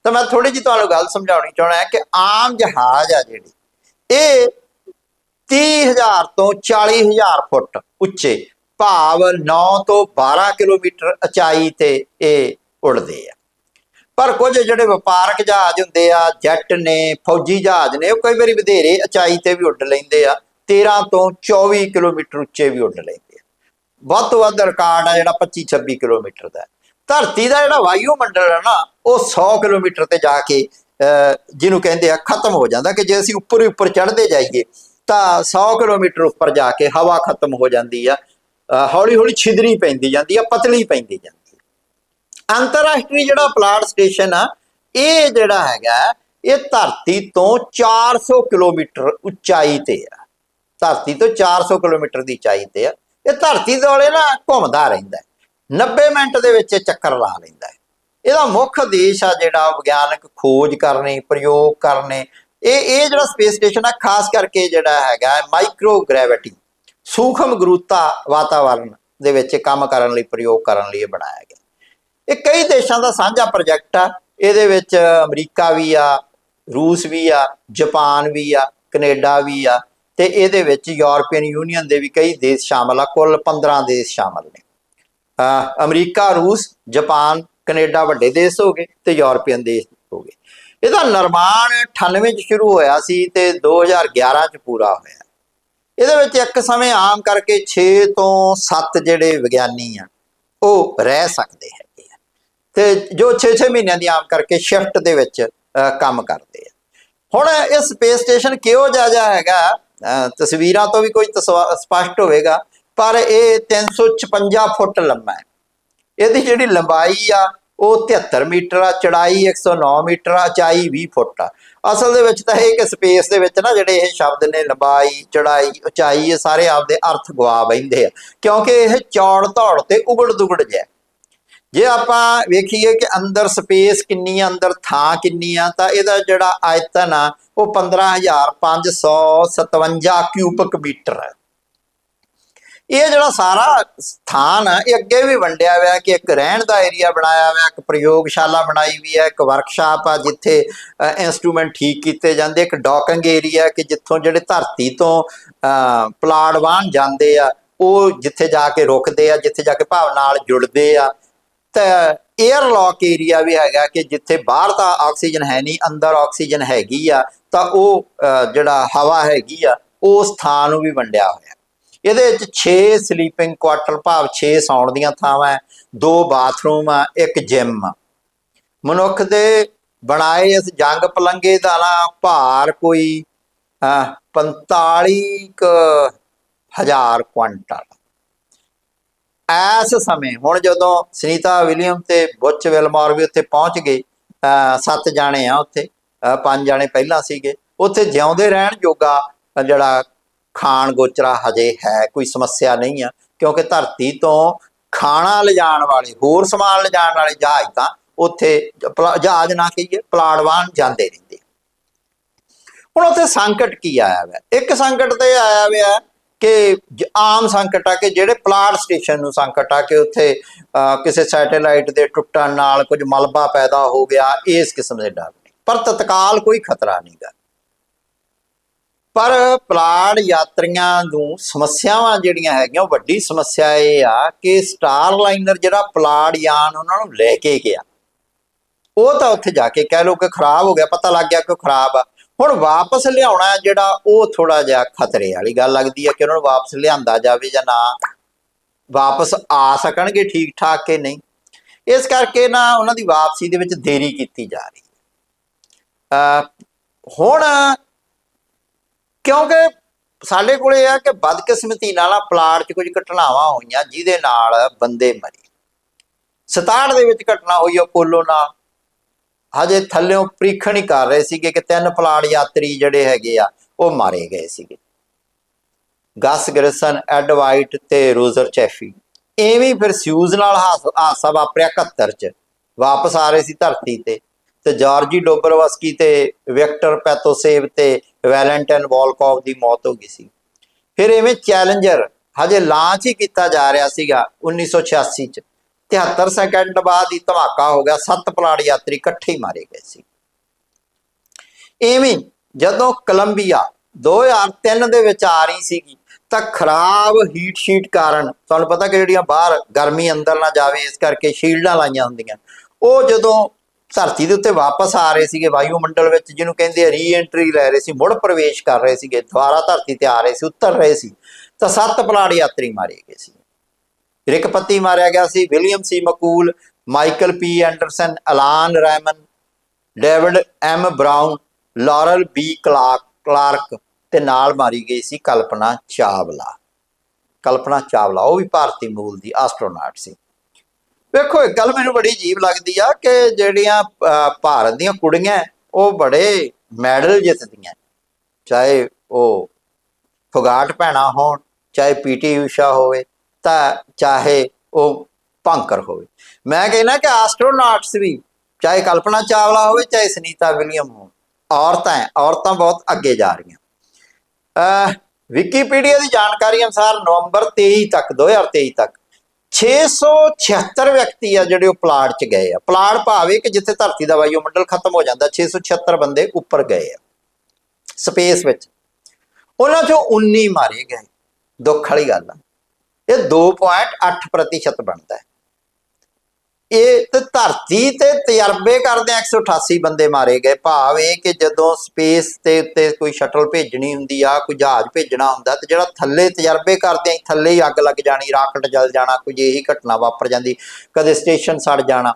ਤਾਂ ਮੈਂ ਥੋੜੀ ਜਿਹੀ ਤੁਹਾਨੂੰ ਗੱਲ ਸਮਝਾਉਣੀ ਚਾਹਣਾ ਹੈ ਕਿ ਆਮ ਜਹਾਜ਼ ਆ ਜਿਹੜੀ, ਇਹ 30000 ਤੋਂ 40000 ਫੁੱਟ ਉੱਚੇ, ਭਾਵ 9 ਤੋਂ 12 ਕਿਲੋਮੀਟਰ ਉਚਾਈ ਤੇ ਇਹ ਉੜਦੇ ਆ। ਪਰ ਕੁਝ ਜਿਹੜੇ ਵਪਾਰਕ ਜਹਾਜ਼ ਹੁੰਦੇ ਆ, ਜੈਟ ਨੇ, ਫੌਜੀ ਜਹਾਜ਼ ਨੇ, ਉਹ ਕਈ ਵਾਰੀ ਵਧੇਰੇ ਉਚਾਈ ਤੇ ਵੀ ਉੱਡ ਲੈਂਦੇ ਆ 13 ਤੋਂ 24 ਕਿਲੋਮੀਟਰ ਉੱਚੇ ਵੀ ਉੱਡ ਲੈਂਦੇ ਆ। ਵੱਧ ਤੋਂ ਵੱਧ ਰਿਕਾਰਡ ਆ ਜਿਹੜਾ 25 26 ਕਿਲੋਮੀਟਰ ਦਾ। ਧਰਤੀ ਦਾ ਜਿਹੜਾ ਵਾਯੂਮੰਡਲ ਆ ਨਾ, ਉਹ 100 ਕਿਲੋਮੀਟਰ ਤੇ ਜਾ ਕੇ ਜਿਹਨੂੰ ਕਹਿੰਦੇ ਆ ਖਤਮ ਹੋ ਜਾਂਦਾ ਕਿ ਜੇ ਅਸੀਂ ਉੱਪਰ ਹੀ ਉੱਪਰ ਚੜ੍ਹਦੇ ਜਾਈਏ, ਤਾਂ 100 ਕਿਲੋਮੀਟਰ ਉੱਪਰ ਜਾ ਕੇ ਹਵਾ ਖਤਮ ਹੋ ਜਾਂਦੀ ਆ। ਹੌਲੀ ਹੌਲੀ ਛਿਦਰੀ ਪੈਂਦੀ ਜਾਂਦੀ ਆ, ਪਤਲੀ ਪੈਂਦੀ ਜਾਂਦੀ ਅੰਤਰਰਾਸ਼ਟਰੀ ਜਿਹੜਾ ਪਲਾਟ ਸਟੇਸ਼ਨ ਆ, ਇਹ ਜਿਹੜਾ ਹੈਗਾ, ਇਹ ਧਰਤੀ ਤੋਂ 400 ਕਿਲੋਮੀਟਰ ਉਚਾਈ ਤੇ ਆ। ਧਰਤੀ ਤੋਂ 400 ਕਿਲੋਮੀਟਰ ਦੀ ਉਚਾਈ ਤੇ ਆ। ਇਹ ਧਰਤੀ ਦੇ ਨਾ ਘੁੰਮਦਾ ਰਹਿੰਦਾ ਹੈ। 90 ਮਿੰਟ ਦੇ ਵਿੱਚ ਇਹ ਚੱਕਰ ਲਾ ਲੈਂਦਾ ਇਹਦਾ ਮੁੱਖ ਉਦੇਸ਼ ਆ ਜਿਹੜਾ ਵਿਗਿਆਨਕ ਖੋਜ ਕਰਨੀ, ਪ੍ਰਯੋਗ ਕਰਨੇ। ਇਹ ਇਹ ਜਿਹੜਾ ਸਪੇਸ ਸਟੇਸ਼ਨ ਆ, ਖਾਸ ਕਰਕੇ ਜਿਹੜਾ ਹੈਗਾ ਮਾਈਕਰੋ ਗ੍ਰੈਵਿਟੀ ਸੂਖਮ ਗੁਰੂਤਾ ਵਾਤਾਵਰਣ ਦੇ ਵਿੱਚ ਕੰਮ ਕਰਨ ਲਈ, ਪ੍ਰਯੋਗ ਕਰਨ ਲਈ ਇਹ ਬਣਾਇਆ ਗਿਆ। ਇਹ ਕਈ ਦੇਸ਼ਾਂ ਦਾ ਸਾਂਝਾ ਪ੍ਰੋਜੈਕਟ ਆ। ਇਹਦੇ ਵਿੱਚ ਅਮਰੀਕਾ ਵੀ ਆ, ਰੂਸ ਵੀ ਆ, ਜਾਪਾਨ ਵੀ ਆ, ਕੈਨੇਡਾ ਵੀ ਆ ਤੇ ਇਹਦੇ ਵਿੱਚ ਯੂਰਪੀਅਨ ਯੂਨੀਅਨ ਦੇ ਵੀ ਕਈ ਦੇਸ਼ ਸ਼ਾਮਲ ਆ। ਕੁੱਲ 15 ਦੇਸ਼ ਸ਼ਾਮਲ ਨੇ। ਅਮਰੀਕਾ, ਰੂਸ, ਜਾਪਾਨ, ਕੈਨੇਡਾ ਵੱਡੇ ਦੇਸ਼ ਹੋ ਗਏ ਤੇ ਯੂਰਪੀਅਨ ਦੇਸ਼ ਹੋ ਗਏ। ਇਹਦਾ ਨਿਰਮਾਣ 98 ਚ ਸ਼ੁਰੂ ਹੋਇਆ ਸੀ ਤੇ 2011 ਚ ਪੂਰਾ ਹੋਇਆ। ਇਹਦੇ ਵਿੱਚ ਇੱਕ ਸਮੇਂ ਆਮ ਕਰਕੇ 6 ਤੋਂ 7 ਜਿਹੜੇ ਵਿਗਿਆਨੀ ਆ, ਉਹ ਰਹਿ ਸਕਦੇ ਤੇ ਜੋ 6-6 ਮਹੀਨਿਆਂ ਦੀ ਆਮ ਕਰਕੇ ਸ਼ਿਫਟ ਦੇ ਵਿੱਚ ਕੰਮ ਕਰਦੇ ਆ। ਹੁਣ ਇਹ ਸਪੇਸ ਸਟੇਸ਼ਨ ਕਿਹੋ ਜਿਹਾ ਜਿਹਾ ਹੈਗਾ ਤਸਵੀਰਾਂ ਤੋਂ ਵੀ ਕੋਈ ਤਸਵਾ- ਸਪਸ਼ਟ ਹੋਵੇਗਾ, ਪਰ ਇਹ 356 ਫੁੱਟ ਲੰਮਾ ਹੈ। ਇਹਦੀ ਜਿਹੜੀ ਲੰਬਾਈ ਆ, ਉਹ 73 ਮੀਟਰ ਆ, ਚੜਾਈ 109 ਮੀਟਰ ਆ, ਉਚਾਈ 20 ਫੁੱਟ ਆ। ਅਸਲ ਦੇ ਵਿੱਚ ਤਾਂ ਇਹ ਕਿ ਸਪੇਸ ਦੇ ਵਿੱਚ ਨਾ ਜਿਹੜੇ ਇਹ ਸ਼ਬਦ ਨੇ, ਲੰਬਾਈ, ਚੜਾਈ, ਉਚਾਈ, ਇਹ ਸਾਰੇ ਆਪਦੇ ਅਰਥ ਗਵਾ ਬੈਂਦੇ ਆ। ਕਿਉਂਕਿ ਇਹ ਚੌੜ ਧੌੜ ਤੇ ਉਗੜ ਦੁਗੜ ਜਿਹਾ ਜੇ ਆਪਾਂ ਵੇਖੀਏ ਕਿ ਅੰਦਰ ਸਪੇਸ ਕਿੰਨੀ ਆ ਅੰਦਰ ਥਾਂ ਕਿੰਨੀ ਆ ਤਾਂ ਇਹਦਾ ਜਿਹੜਾ ਆਇਤਨ ਆ ਉਹ 15557 ਕਿਊਬਿਕ ਮੀਟਰ ਹੈ। ਇਹ ਜਿਹੜਾ ਸਾਰਾ ਸਥਾਨ ਆ ਇਹ ਅੱਗੇ ਵੀ ਵੰਡਿਆ ਹੋਇਆ ਕਿ ਇੱਕ ਰਹਿਣ ਦਾ ਏਰੀਆ ਬਣਾਇਆ ਹੋਇਆ ਇੱਕ ਪ੍ਰਯੋਗਸ਼ਾਲਾ ਬਣਾਈ ਵੀ ਹੈ ਇੱਕ ਵਰਕਸ਼ਾਪ ਆ ਜਿੱਥੇ ਇਨਸਟਰੂਮੈਂਟ ਠੀਕ ਕੀਤੇ ਜਾਂਦੇ ਇੱਕ ਡੌਕਿੰਗ ਏਰੀਆ ਕਿ ਜਿੱਥੋਂ ਜਿਹੜੇ ਧਰਤੀ ਤੋਂ ਅਹ, ਪਲਾੜ ਵਾਹਨ ਜਾਂਦੇ ਆ ਉਹ ਜਿੱਥੇ ਜਾ ਕੇ ਰੁਕਦੇ ਆ ਜਿੱਥੇ ਜਾ ਕੇ ਭਾਵ ਨਾਲ ਜੁੜਦੇ ਆ। 에ਅਰ ਲੌਕ ਏਰੀਆ ਵੀ ਹੈਗਾ ਕਿ ਜਿੱਥੇ ਬਾਹਰ ਤਾਂ ਆਕਸੀਜਨ ਹੈ ਨਹੀਂ ਅੰਦਰ ਆਕਸੀਜਨ ਹੈਗੀ ਆ ਤਾਂ ਉਹ ਜਿਹੜਾ ਹਵਾ ਹੈਗੀ ਆ ਉਸ ਥਾਂ ਨੂੰ ਵੀ ਵੰਡਿਆ ਹੋਇਆ। ਇਹਦੇ ਵਿੱਚ 6 ਸਲੀਪਿੰਗ ਕੁਆਟਰ ਭਾਵ 6 ਸੌਣ ਦੀਆਂ ਥਾਵਾਂ ਹੈ, ਦੋ ਬਾਥਰੂਮ ਆ ਇੱਕ ਜਿਮ ਮਨੁੱਖ ਦੇ ਬਣਾਏ ਇਸ ਜੰਗ ਪਲੰਗੇ ਦਾ ਨਾ ਭਾਰ ਕੋਈ ਅਹ, 45 ਹਜ਼ਾਰ ਕੁਇੰਟਲ। ਐਸ ਸਮੇਂ ਹੁਣ ਜਦੋਂ ਸੁਨੀਤਾ ਵਿਲੀਅਮ ਤੇ ਬੁੱਚ ਵਿਲਮੋਰ ਵੀ ਉੱਥੇ ਪਹੁੰਚ ਗਏ ਅਹ, ਸੱਤ ਜਾਣੇ ਆ ਉੱਥੇ ਅਹ, ਪੰਜ ਜਾਣੇ ਪਹਿਲਾਂ ਸੀਗੇ ਉੱਥੇ ਜਿਉਂਦੇ ਰਹਿਣ ਜੋਗਾ ਜਿਹੜਾ ਖਾਣ ਗੋਚਰਾ ਹਜੇ ਹੈ ਕੋਈ ਸਮੱਸਿਆ ਨਹੀਂ ਆ ਕਿਉਂਕਿ ਧਰਤੀ ਤੋਂ ਖਾਣਾ ਲਿਜਾਣ ਵਾਲੇ ਹੋਰ ਸਮਾਨ ਲਿਜਾਣ ਵਾਲੇ ਜਹਾਜ਼ ਤਾਂ ਉੱਥੇ ਪਲਾ- ਜਹਾਜ਼ ਨਾ ਕਹੀਏ ਪਲਾੜਵਾਨ ਜਾਂਦੇ ਰਹਿੰਦੇ। ਹੁਣ ਉੱਥੇ ਸੰਕਟ ਕੀ ਆਇਆ ਹੋਇਆ ਇੱਕ ਸੰਕਟ ਤੇ ਆਇਆ ਹੋਇਆ ਕਿ ਆਮ ਸੰਕਟ ਆ ਕਿ ਜਿਹੜੇ ਪਲਾਟ ਸਟੇਸ਼ਨ ਨੂੰ ਸੰਕਟ ਆ ਕਿ ਉੱਥੇ ਅਹ, ਕਿਸੇ ਸੈਟੇਲਾਈਟ ਦੇ ਟੁੱਟਣ ਨਾਲ ਕੁਝ ਮਲਬਾ ਪੈਦਾ ਹੋ ਗਿਆ ਇਸ ਕਿਸਮ ਦੇ ਡਰ ਨੇ। ਪਰ ਤਤਕਾਲ ਕੋਈ ਖਤਰਾ ਨਹੀਂਗਾ ਪਰ ਪਲਾੜ ਯਾਤਰੀਆਂ ਨੂੰ ਸਮੱਸਿਆਵਾਂ ਜਿਹੜੀਆਂ ਹੈਗੀਆਂ ਉਹ ਵੱਡੀ ਸਮੱਸਿਆ ਇਹ ਆ ਕਿ ਸਟਾਰ ਲਾਈਨਰ ਜਿਹੜਾ ਪਲਾੜ ਯਾਨ ਉਹਨਾਂ ਨੂੰ ਲੈ ਕੇ ਗਿਆ ਉਹ ਤਾਂ ਉੱਥੇ ਜਾ ਕੇ ਕਹਿ ਲੋ ਕਿ ਖਰਾਬ ਹੋ ਗਿਆ ਪਤਾ ਲੱਗ ਗਿਆ ਕਿ ਉਹ ਖਰਾਬ ਆ। ਹੁਣ ਵਾਪਸ ਲਿਆਉਣਾ ਜਿਹੜਾ ਉਹ ਥੋੜਾ ਜਿਹਾ ਖਤਰੇ ਵਾਲੀ ਗੱਲ ਲੱਗਦੀ ਹੈ ਕਿ ਉਹਨਾਂ ਨੂੰ ਵਾਪਸ ਲਿਆਂਦਾ ਜਾਵੇ ਜਾਂ ਨਾ। ਵਾਪਸ ਆ ਸਕਣਗੇ ਠੀਕ ਠਾਕ ਕਿ ਨਹੀਂ? ਇਸ ਕਰਕੇ ਨਾ ਉਹਨਾਂ ਦੀ ਵਾਪਸੀ ਦੇ ਵਿੱਚ ਦੇਰੀ ਕੀਤੀ ਜਾ ਰਹੀ ਹੈ। ਹੁਣ ਕਿਉਂਕਿ ਸਾਡੇ ਕੋਲੇ ਆ ਕਿ ਬਦਕਿਸਮਤੀ ਨਾਲ ਆ ਪਲਾਟ 'ਚ ਕੁਝ ਘਟਨਾਵਾਂ ਹੋਈਆਂ ਜਿਹਦੇ ਨਾਲ ਬੰਦੇ ਮਰੇ। 67 ਦੇ ਵਿੱਚ ਘਟਨਾ ਹੋਈ ਅਪੋਲੋ ਨਾਲ। ਹਜੇ ਥੱਲਿਓਂ ਪ੍ਰੀਖਣ ਹੀ ਕਰ ਰਹੇ ਸੀਗੇ ਕਿ ਤਿੰਨ ਪਲਾੜ ਯਾਤਰੀ ਜਿਹੜੇ ਹੈਗੇ ਆ, ਉਹ ਮਾਰੇ ਗਏ ਸੀਗੇ। ਗਸ ਗ੍ਰਿਸਨ, ਐਡ ਵਾਈਟ ਤੇ ਰੋਜ਼ਰ ਚੈਫੀ। ਐਵੇਂ ਫਿਰ ਸਿਊਜ਼ ਨਾਲ ਹਾਸ- ਹਾਦਸਾ ਵਾਪਰਿਆ 71 ਚ। ਵਾਪਸ ਆ ਰਹੇ ਸੀ ਧਰਤੀ ਤੇ। ਤੇ ਜਾਰਜੀ ਡੋਬਰਵਸਕੀ ਤੇ ਵਿਕਟਰ ਪੈਤੋਸੇਵ ਤੇ ਵੈਲੈਂਟਨ ਵੋਲਕੋਵ ਦੀ ਮੌਤ ਹੋ ਗਈ ਸੀ। ਫਿਰ ਐਵੇਂ ਚੈਲੰਜਰ ਹਜੇ ਲਾਂਚ ਹੀ ਕੀਤਾ ਜਾ ਰਿਹਾ ਸੀਗਾ 1986 ਚ। 73 ਸੈਕਿੰਡ ਬਾਅਦ ਹੀ ਧਮਾਕਾ ਹੋ ਗਿਆ, ਸੱਤ ਪਲਾੜ ਯਾਤਰੀ ਇਕੱਠੇ ਹੀ ਮਾਰੇ ਗਏ ਸੀ। ਐਵੇਂ ਜਦੋਂ ਕੋਲੰਬੀਆ 2003 ਦੇ ਵਿੱਚ ਆ ਰਹੀ ਸੀਗੀ, ਤਾਂ ਖਰਾਬ ਹੀਟ ਸ਼ੀਟ ਕਾਰਨ, ਤੁਹਾਨੂੰ ਪਤਾ ਕਿ ਜਿਹੜੀਆਂ ਬਾਹਰ ਗਰਮੀ ਅੰਦਰ ਨਾ ਜਾਵੇ, ਇਸ ਕਰਕੇ ਸ਼ੀਲਡਾਂ ਲਾਈਆਂ ਹੁੰਦੀਆਂ। ਉਹ ਜਦੋਂ ਧਰਤੀ ਦੇ ਉੱਤੇ ਵਾਪਸ ਆ ਰਹੇ ਸੀਗੇ, ਵਾਯੂਮੰਡਲ ਵਿੱਚ, ਜਿਹਨੂੰ ਕਹਿੰਦੇ ਆ ਰੀ-ਐਂਟਰੀ ਲੈ ਰਹੇ ਸੀ, ਮੁੜ ਪ੍ਰਵੇਸ਼ ਕਰ ਰਹੇ ਸੀਗੇ, ਦੁਬਾਰਾ ਧਰਤੀ ਤੇ ਆ ਰਹੇ ਸੀ, ਉੱਤਰ ਰਹੇ ਸੀ, ਤਾਂ ਸੱਤ ਪਲਾੜ ਯਾਤਰੀ ਮਾਰੇ ਗਏ ਸੀ। ਰਿਕ ਪੱਤੀ ਮਾਰਿਆ ਗਿਆ ਸੀ, William C McCool, Michael P Anderson, Ilan Ramon, David M Brown, Laurel B Clark Clark ਤੇ ਨਾਲ ਮਾਰੀ ਗਈ ਸੀ ਕਲਪਨਾ ਚਾਵਲਾ। ਕਲਪਨਾ ਚਾਵਲਾ, ਉਹ ਵੀ ਭਾਰਤੀ ਮੂਲ ਦੀ ਐਸਟ੍ਰੋਨਾਟ ਸੀ। ਵੇਖੋ ਇੱਕ ਗੱਲ ਮੈਨੂੰ ਬੜੀ ਅਜੀਬ ਲੱਗਦੀ ਆ ਕਿ ਜਿਹੜੀਆਂ ਭਾਰਤ ਦੀਆਂ ਕੁੜੀਆਂ, ਉਹ ਬੜੇ ਮੈਡਲ ਜਿੱਤਦੀਆਂ। ਚਾਹੇ ਉਹ ਫੁਗਾਟ ਭੈਣਾ ਹੋਣ, ਚਾਹੇ ਪੀਟੀ ਊਸ਼ਾ ਹੋਵੇ ਤਾਂ ਚਾਹੇ ਉਹ ਭੰਕਰ ਹੋਵੇ। ਮੈਂ ਕਹਿੰਦਾ ਕਿ ਐਸਟ੍ਰੋਨਾਟਸ ਵੀ ਚਾਹੇ ਕਲਪਨਾ ਚਾਵਲਾ ਹੋਵੇ ਚਾਹੇ ਸੁਨੀਤਾ ਵਿਲੀਅਮ ਹੋਣ ਔਰਤਾਂ ਹੈ, ਔਰਤਾਂ ਬਹੁਤ ਅੱਗੇ ਜਾ ਰਹੀਆਂ। ਅਹ ਵਿਕੀਪੀਡੀਆ ਦੀ ਜਾਣਕਾਰੀ ਅਨੁਸਾਰ ਨਵੰਬਰ 23 ਤੱਕ 2023 ਤੱਕ 676 ਵਿਅਕਤੀ ਆ ਜਿਹੜੇ ਉਹ ਪਲਾਟ 'ਚ ਗਏ ਆ। ਪਲਾਟ ਭਾਵੇਂ ਕਿ ਜਿੱਥੇ ਧਰਤੀ ਦਾ ਵਾਯੂਮੰਡਲ ਖਤਮ ਹੋ ਜਾਂਦਾ 676 ਬੰਦੇ ਉੱਪਰ ਗਏ ਆ। ਸਪੇਸ ਵਿੱਚ। ਉਹਨਾਂ 'ਚੋਂ 19 ਮਾਰੇ ਗਏ। ਦੁੱਖ ਵਾਲੀ ਗੱਲ ਆ। ਇਹ 2.8% ਬਣਦਾ ਹੈ। ਇਹ ਤੇ ਧਰਤੀ ਤੇ ਤਜਰਬੇ ਕਰਦੇ 188 ਬੰਦੇ ਮਾਰੇ ਗਏ। ਭਾਵ ਇਹ ਕਿ ਜਦੋਂ ਸਪੇਸ ਤੇ ਉੱਤੇ ਕੋਈ ਸ਼ਟਲ ਭੇਜਣੀ ਹੁੰਦੀ ਆ, ਕੋਈ ਜਹਾਜ਼ ਭੇਜਣਾ ਹੁੰਦਾ, ਤੇ ਜਿਹੜਾ ਥੱਲੇ ਤਜਰਬੇ ਕਰਦੇ ਆ ਥੱਲੇ ਹੀ ਅੱਗ ਲੱਗ ਜਾਣੀ ਰਾਕਟ ਜਲ ਜਾਣਾ ਕੁਝ ਇਹੀ ਘਟਨਾ ਵਾਪਰ ਜਾਂਦੀ, ਕਦੇ ਸਟੇਸ਼ਨ ਸੜ ਜਾਣਾ।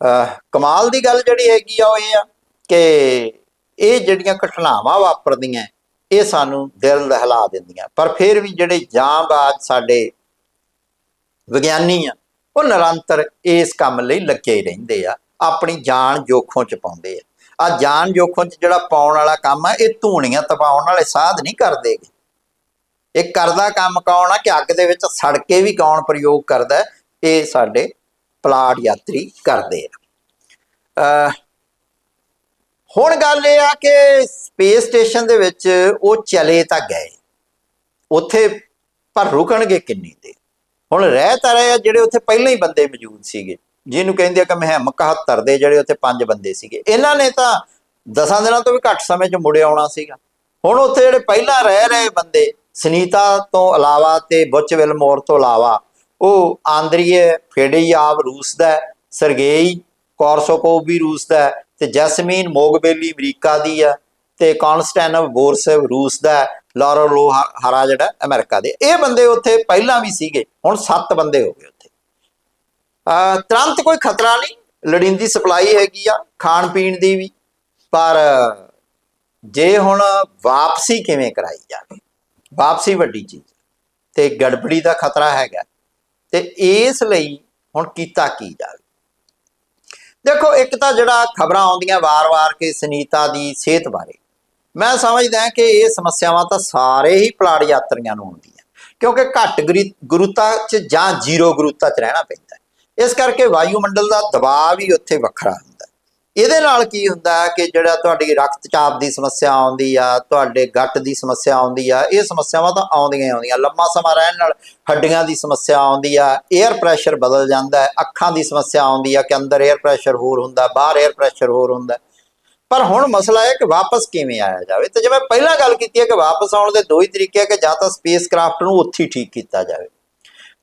ਅਹ ਕਮਾਲ ਦੀ ਗੱਲ ਜਿਹੜੀ ਹੈਗੀ ਆ ਉਹ ਇਹ ਆ ਕਿ ਇਹ ਜਿਹੜੀਆਂ ਘਟਨਾਵਾਂ ਵਾਪਰਦੀਆਂ ਇਹ ਸਾਨੂੰ ਦਿਲ ਦਹਿਲਾ ਦਿੰਦੀਆਂ। ਪਰ ਫਿਰ ਵੀ ਜਿਹੜੇ ਜਾਂਬਾਜ਼ ਸਾਡੇ ਵਿਗਿਆਨੀ ਆ, ਉਹ ਨਿਰੰਤਰ ਇਸ ਕੰਮ ਲਈ ਲੱਗੇ ਰਹਿੰਦੇ ਆ, ਆਪਣੀ ਜਾਨ ਜੋਖੋਂ ਚ ਪਾਉਂਦੇ ਆ। ਆ ਜਾਨ ਜੋਖੋਂ ਚ ਜਿਹੜਾ ਪਾਉਣ ਵਾਲਾ ਕੰਮ ਆ, ਇਹ ਧੂਣੀਆਂ ਤਪਾਉਣ ਵਾਲੇ ਸਾਧ ਨਹੀਂ ਕਰਦੇ ਗੇ। ਇਹ ਕਰਦਾ ਕੰਮ ਕੌਣ ਆ ਕਿ ਅੱਗ ਦੇ ਵਿੱਚ ਸੜ ਕੇ ਵੀ ਕੌਣ ਪ੍ਰਯੋਗ ਕਰਦਾ, ਇਹ ਸਾਡੇ ਪਲਾਟ ਯਾਤਰੀ ਕਰਦੇ ਆ। ਹੁਣ ਗੱਲ ਇਹ ਆ ਕਿ ਸਪੇਸ ਸਟੇਸ਼ਨ ਦੇ ਵਿੱਚ ਉਹ ਚਲੇ ਤਾਂ ਗਏ। ਉੱਥੇ ਪਰ ਰੁਕਣਗੇ ਕਿੰਨੀ ਦੇਰ? ਹੁਣ ਰਹਿ ਤਾਂ ਰਹੇ ਆ ਜਿਹੜੇ ਉੱਥੇ ਪਹਿਲਾਂ ਹੀ ਬੰਦੇ ਮੌਜੂਦ ਸੀਗੇ, ਜਿਹਨੂੰ ਕਹਿੰਦੇ ਆ ਕਿ ਮਹਿਮ 71 ਦੇ ਜਿਹੜੇ ਉੱਥੇ ਪੰਜ ਬੰਦੇ ਸੀਗੇ। ਇਹਨਾਂ ਨੇ ਤਾਂ ਦਸਾਂ ਦਿਨਾਂ ਤੋਂ ਵੀ ਘੱਟ ਸਮੇਂ 'ਚ ਮੁੜੇ ਆਉਣਾ ਸੀਗਾ। ਹੁਣ ਉੱਥੇ ਜਿਹੜੇ ਪਹਿਲਾਂ ਰਹਿ ਰਹੇ ਬੰਦੇ, ਸੁਨੀਤਾ ਤੋਂ ਇਲਾਵਾ ਤੇ ਬੁੱਚ ਵਿਲਮੋਰ ਤੋਂ ਇਲਾਵਾ, ਉਹ ਆਂਦਰੀਏ ਫੇਡੇਯਾਵ ਰੂਸ ਦਾ ਸਰਗੇਈ ਕੋਰਸੋਕੋਵ ਵੀ ਰੂਸ ਦਾ ਤੇ ਜੈਸਮੀਨ ਮੋਗਬੇਲੀ ਅਮਰੀਕਾ ਦੀ ਆ ਤੇ ਕਨਸਟੈਨਵ ਬੋਰਸੇਵ ਰੂਸ ਦਾ ਹੈ, ਲਾਰੋ ਲੋ ਹਰਾ ਜਿਹੜਾ ਅਮਰੀਕਾ ਦੇ। ਇਹ ਬੰਦੇ ਉੱਥੇ ਪਹਿਲਾਂ ਵੀ ਸੀਗੇ ਹੁਣ 7 ਬੰਦੇ ਹੋ ਗਏ ਉੱਥੇ। ਅਹ ਤੁਰੰਤ ਕੋਈ ਖਤਰਾ ਨਹੀਂ ਲੜਿੰਦੀ ਸਪਲਾਈ ਹੈਗੀ ਆ ਖਾਣ ਪੀਣ ਦੀ ਵੀ। ਪਰ ਜੇ ਹੁਣ ਵਾਪਸੀ ਕਿਵੇਂ ਕਰਾਈ ਜਾਵੇ? ਵਾਪਸੀ ਵੱਡੀ ਚੀਜ਼ ਤੇ ਗੜਬੜੀ ਦਾ ਖਤਰਾ ਹੈਗਾ। ਤੇ ਇਸ ਲਈ ਹੁਣ ਕੀਤਾ ਕੀ ਜਾਵੇ? ਦੇਖੋ, ਇੱਕ ਤਾਂ ਜਿਹੜਾ ਖਬਰਾਂ ਆਉਂਦੀਆਂ ਵਾਰ-ਵਾਰ ਕਿ ਸੁਨੀਤਾ ਦੀ ਸਿਹਤ ਬਾਰੇ, ਮੈਂ ਸਮਝਦਾ ਕਿ ਇਹ ਸਮੱਸਿਆਵਾਂ ਤਾਂ ਸਾਰੇ ਹੀ ਪਲਾੜ ਯਾਤਰੀਆਂ ਨੂੰ ਆਉਂਦੀਆਂ ਕਿਉਂਕਿ ਘੱਟ ਗਰੀ- ਗੁਰੂਤਾ 'ਚ ਜਾਂ ਜ਼ੀਰੋ ਗੁਰੂਤਾ 'ਚ ਰਹਿਣਾ ਪੈਂਦਾ ਇਸ ਕਰਕੇ ਵਾਯੂਮੰਡਲ ਦਾ ਦਬਾਅ ਵੀ ਉੱਥੇ ਵੱਖਰਾ ਹੁੰਦਾ ਇਹਦੇ ਨਾਲ ਕੀ ਹੁੰਦਾ ਕਿ ਜਿਹੜਾ ਤੁਹਾਡੀ ਰਕਤਚਾਪ ਦੀ ਸਮੱਸਿਆ ਆਉਂਦੀ ਆ, ਤੁਹਾਡੇ ਗੱਟ ਦੀ ਸਮੱਸਿਆ ਆਉਂਦੀ ਆ, ਇਹ ਸਮੱਸਿਆਵਾਂ ਤਾਂ ਆਉਂਦੀਆਂ ਹੀ ਆਉਂਦੀਆਂ। ਲੰਮਾ ਸਮਾਂ ਰਹਿਣ ਨਾਲ ਹੱਡੀਆਂ ਦੀ ਸਮੱਸਿਆ ਆਉਂਦੀ ਆ 에ਅਰ ਪ੍ਰੈਸ਼ਰ ਬਦਲ ਜਾਂਦਾ ਹੈ, ਅੱਖਾਂ ਦੀ ਸਮੱਸਿਆ ਆਉਂਦੀ ਆ ਕਿ ਅੰਦਰ 에ਅਰ ਪ੍ਰੈਸ਼ਰ ਹੋਰ ਹੁੰਦਾ, ਬਾਹਰ 에ਅਰ ਪ੍ਰੈਸ਼ਰ ਹੋਰ ਹੁੰਦਾ। ਪਰ ਹੁਣ ਮਸਲਾ ਇਹ ਕਿ ਵਾਪਸ ਕਿਵੇਂ ਆਇਆ ਜਾਵੇ? ਤੇ ਜਿਵੇਂ ਪਹਿਲਾਂ ਗੱਲ ਕੀਤੀ ਹੈ ਕਿ ਵਾਪਸ ਆਉਣ ਦੇ ਦੋ ਹੀ ਤਰੀਕੇ ਹੈ ਕਿ ਜਾਂ ਤਾਂ ਸਪੇਸ ਕ੍ਰਾਫਟ ਨੂੰ ਉੱਥੇ ਠੀਕ ਕੀਤਾ ਜਾਵੇ।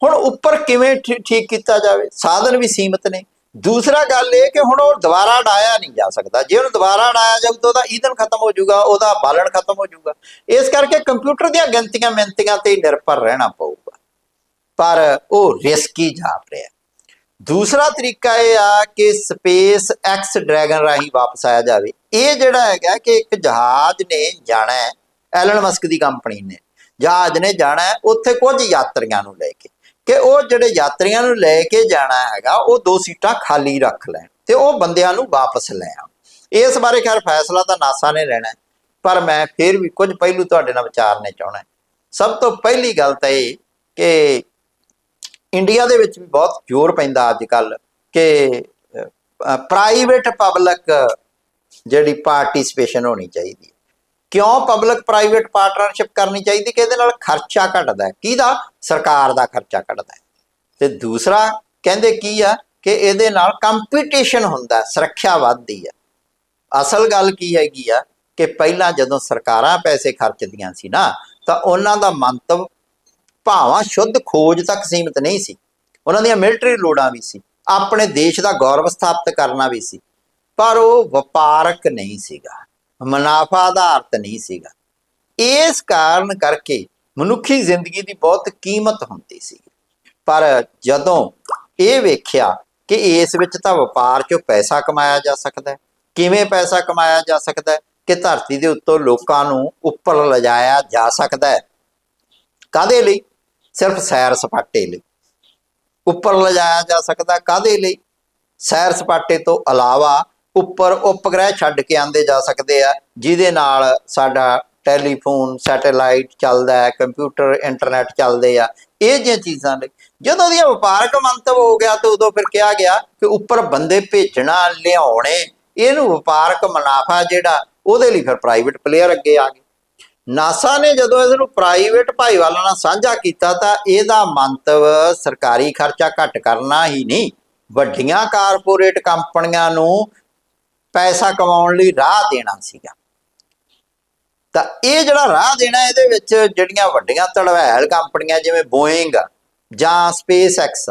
ਹੁਣ ਉੱਪਰ ਕਿਵੇਂ ਠੀਕ ਕੀਤਾ ਜਾਵੇ? ਸਾਧਨ ਵੀ ਸੀਮਤ ਨੇ। ਦੂਸਰਾ ਗੱਲ ਇਹ ਕਿ ਹੁਣ ਉਹ ਦੁਬਾਰਾ ਡਾਇਆ ਨਹੀਂ ਜਾ ਸਕਦਾ। ਜੇ ਉਹਨੂੰ ਦੁਬਾਰਾ ਡਾਇਆ ਜਾਊ ਤਾਂ ਉਹਦਾ ਈਧਨ ਖਤਮ ਹੋ ਜਾਊਗਾ, ਉਹਦਾ ਬਾਲਣ ਖਤਮ ਹੋ ਜਾਊਗਾ। ਇਸ ਕਰਕੇ ਕੰਪਿਊਟਰ ਦੀਆਂ ਗਿਣਤੀਆਂ ਮਿੰਤੀਆਂ ਤੇ ਨਿਰਭਰ ਰਹਿਣਾ ਪਊਗਾ। ਪਰ ਉਹ ਰਿਸਕੀ ਜਾਪ ਰਿਹਾ ਦੂਸਰਾ ਤਰੀਕਾ ਇਹ ਆ ਕਿ ਸਪੇਸ ਐਕਸ ਡਰੈਗਨ ਰਾਹੀਂ ਵਾਪਸ ਆਇਆ ਜਾਵੇ। ਇਹ ਜਿਹੜਾ ਹੈਗਾ ਕਿ ਇੱਕ ਜਹਾਜ਼ ਨੇ ਜਾਣਾ ਹੈ, ਐਲਨ ਮਸਕ ਦੀ ਕੰਪਨੀ ਨੇ। ਜਹਾਜ਼ ਨੇ ਜਾਣਾ ਹੈ, ਉੱਥੇ ਕੁਝ ਯਾਤਰੀਆਂ ਨੂੰ ਲੈ ਕੇ। ਕਿ ਉਹ ਜਿਹੜੇ ਯਾਤਰੀਆਂ ਨੂੰ ਲੈ ਕੇ ਜਾਣਾ ਹੈਗਾ, ਉਹ ਦੋ ਸੀਟਾਂ ਖਾਲੀ ਰੱਖ ਲੈਣ ਤੇ ਉਹ ਬੰਦਿਆਂ ਨੂੰ ਵਾਪਸ ਲੈ ਆਉਣ। ਇਸ ਬਾਰੇ ਖੈਰ ਫੈਸਲਾ ਤਾਂ ਨਾਸਾ ਨੇ ਲੈਣਾ ਪਰ ਮੈਂ ਫਿਰ ਵੀ ਕੁਝ ਪਹਿਲੂ ਤੁਹਾਡੇ ਨਾਲ ਵਿਚਾਰਨੇ ਚਾਹਣਾ ਸਭ ਤੋਂ ਪਹਿਲੀ ਗੱਲ ਤਾਂ ਇਹ ਕਿ ਇੰਡੀਆ ਦੇ ਵਿੱਚ ਵੀ ਬਹੁਤ ਜ਼ੋਰ ਪੈਂਦਾ ਅੱਜ ਕੱਲ ਕਿ ਪ੍ਰਾਈਵੇਟ ਪਬਲਿਕ ਜਿਹੜੀ ਪਾਰਟਿਸਿਪੇਸ਼ਨ ਹੋਣੀ ਚਾਹੀਦੀ ਕਿਉਂ ਪਬਲਿਕ ਪ੍ਰਾਈਵੇਟ ਪਾਰਟਨਰਸ਼ਿਪ ਕਰਨੀ ਚਾਹੀਦੀ ਕਿ ਇਹਦੇ ਨਾਲ ਖਰਚਾ ਘਟਦਾ ਹੈ? ਕਿਹਦਾ? ਸਰਕਾਰ ਦਾ ਖਰਚਾ ਘਟਦਾ ਹੈ। ਤੇ ਦੂਸਰਾ ਕਹਿੰਦੇ ਕੀ ਆ ਕਿ ਇਹਦੇ ਨਾਲ ਕੰਪੀਟੀਸ਼ਨ ਹੁੰਦਾ ਸੁਰੱਖਿਆ ਵੱਧਦੀ ਹੈ। ਅਸਲ ਗੱਲ ਕੀ ਹੈਗੀ ਆ ਕਿ ਪਹਿਲਾਂ ਜਦੋਂ ਸਰਕਾਰਾਂ ਪੈਸੇ ਖਰਚਦੀਆਂ ਸੀ ਨਾ, ਤਾਂ ਉਹਨਾਂ ਦਾ ਮੰਤਵ ਭਾਵਾਂ ਸ਼ੁੱਧ ਖੋਜ ਤੱਕ ਸੀਮਿਤ ਨਹੀਂ ਸੀ। ਉਹਨਾਂ ਦੀਆਂ ਮਿਲਟਰੀ ਲੋੜਾਂ ਵੀ ਸੀ, ਆਪਣੇ ਦੇਸ਼ ਦਾ ਗੌਰਵ ਸਥਾਪਿਤ ਕਰਨਾ ਵੀ ਸੀ, ਪਰ ਉਹ ਵਪਾਰਕ ਨਹੀਂ ਸੀਗਾ। ਮੁਨਾਫਾ ਆਧਾਰਿਤ ਨਹੀਂ ਸੀਗਾ। ਇਸ ਕਾਰਨ ਕਰਕੇ ਮਨੁੱਖੀ ਜ਼ਿੰਦਗੀ ਦੀ ਬਹੁਤ ਕੀਮਤ ਹੁੰਦੀ ਸੀ। ਪਰ ਜਦੋਂ ਇਹ ਵੇਖਿਆ ਕਿ ਇਸ ਵਿੱਚ ਤਾਂ ਵਪਾਰ 'ਚੋਂ ਪੈਸਾ ਕਮਾਇਆ ਜਾ ਸਕਦਾ ਹੈ, ਕਿਵੇਂ ਪੈਸਾ ਕਮਾਇਆ ਜਾ ਸਕਦਾ ਹੈ ਕਿ ਧਰਤੀ ਦੇ ਉੱਤੋਂ ਲੋਕਾਂ ਨੂੰ ਉੱਪਰ ਲਿਜਾਇਆ ਜਾ ਸਕਦਾ ਹੈ ਕਾਦੇ ਲਈ? ਸਿਰਫ ਸੈਰ ਸਪਾਟੇ ਲਈ। ਉੱਪਰ ਲਿਜਾਇਆ ਜਾ ਸਕਦਾ ਕਾਦੇ ਲਈ? ਸੈਰ ਸਪਾਟੇ ਤੋਂ ਇਲਾਵਾ ਉੱਪਰ ਉਪਗ੍ਰਹਿ ਛੱਡ ਕੇ ਆਂਦੇ ਜਾ ਸਕਦੇ ਆ, ਜਿਹਦੇ ਨਾਲ ਸਾਡਾ ਟੈਲੀਫੋਨ, ਸੈਟੇਲਾਈਟ ਚੱਲਦਾ ਹੈ, ਕੰਪਿਊਟਰ, ਇੰਟਰਨੈਟ ਚੱਲਦੇ ਆ, ਇਹ ਜਿਹੀਆਂ ਚੀਜ਼ਾਂ ਲਈ ਜਦੋਂ ਦੀ ਵਪਾਰਕ ਮੰਤਵ ਹੋ ਗਿਆ ਤਾਂ ਉਦੋਂ ਫਿਰ ਕਿਹਾ ਗਿਆ ਕਿ ਉੱਪਰ ਬੰਦੇ ਭੇਜਣਾ, ਲਿਆਉਣੇ, ਇਹਨੂੰ ਵਪਾਰਕ ਮੁਨਾਫਾ ਜਿਹੜਾ, ਉਹਦੇ ਲਈ ਫਿਰ ਪ੍ਰਾਈਵੇਟ ਪਲੇਅਰ ਅੱਗੇ ਆ ਗਏ। ਨਾਸਾ ਨੇ ਜਦੋਂ ਇਸ ਨੂੰ ਪ੍ਰਾਈਵੇਟ ਭਾਈਵਾਲਾਂ ਨਾਲ ਸਾਂਝਾ ਕੀਤਾ ਤਾਂ ਇਹਦਾ ਮੰਤਵ ਸਰਕਾਰੀ ਖਰਚਾ ਘੱਟ ਕਰਨਾ ਹੀ ਨਹੀਂ। ਵੱਡੀਆਂ ਕਾਰਪੋਰੇਟ ਕੰਪਨੀਆਂ ਨੂੰ ਪੈਸਾ ਕਮਾਉਣ ਲਈ ਰਾਹ ਦੇਣਾ ਸੀਗਾ। ਤਾਂ ਇਹ ਜਿਹੜਾ ਰਾਹ ਦੇਣਾ ਇਹਦੇ ਵਿੱਚ ਜਿਹੜੀਆਂ ਵੱਡੀਆਂ ਤੜਵੈਲ ਕੰਪਨੀਆਂ ਜਿਵੇਂ ਬੋਇੰਗ ਜਾਂ ਸਪੇਸ ਐਕਸ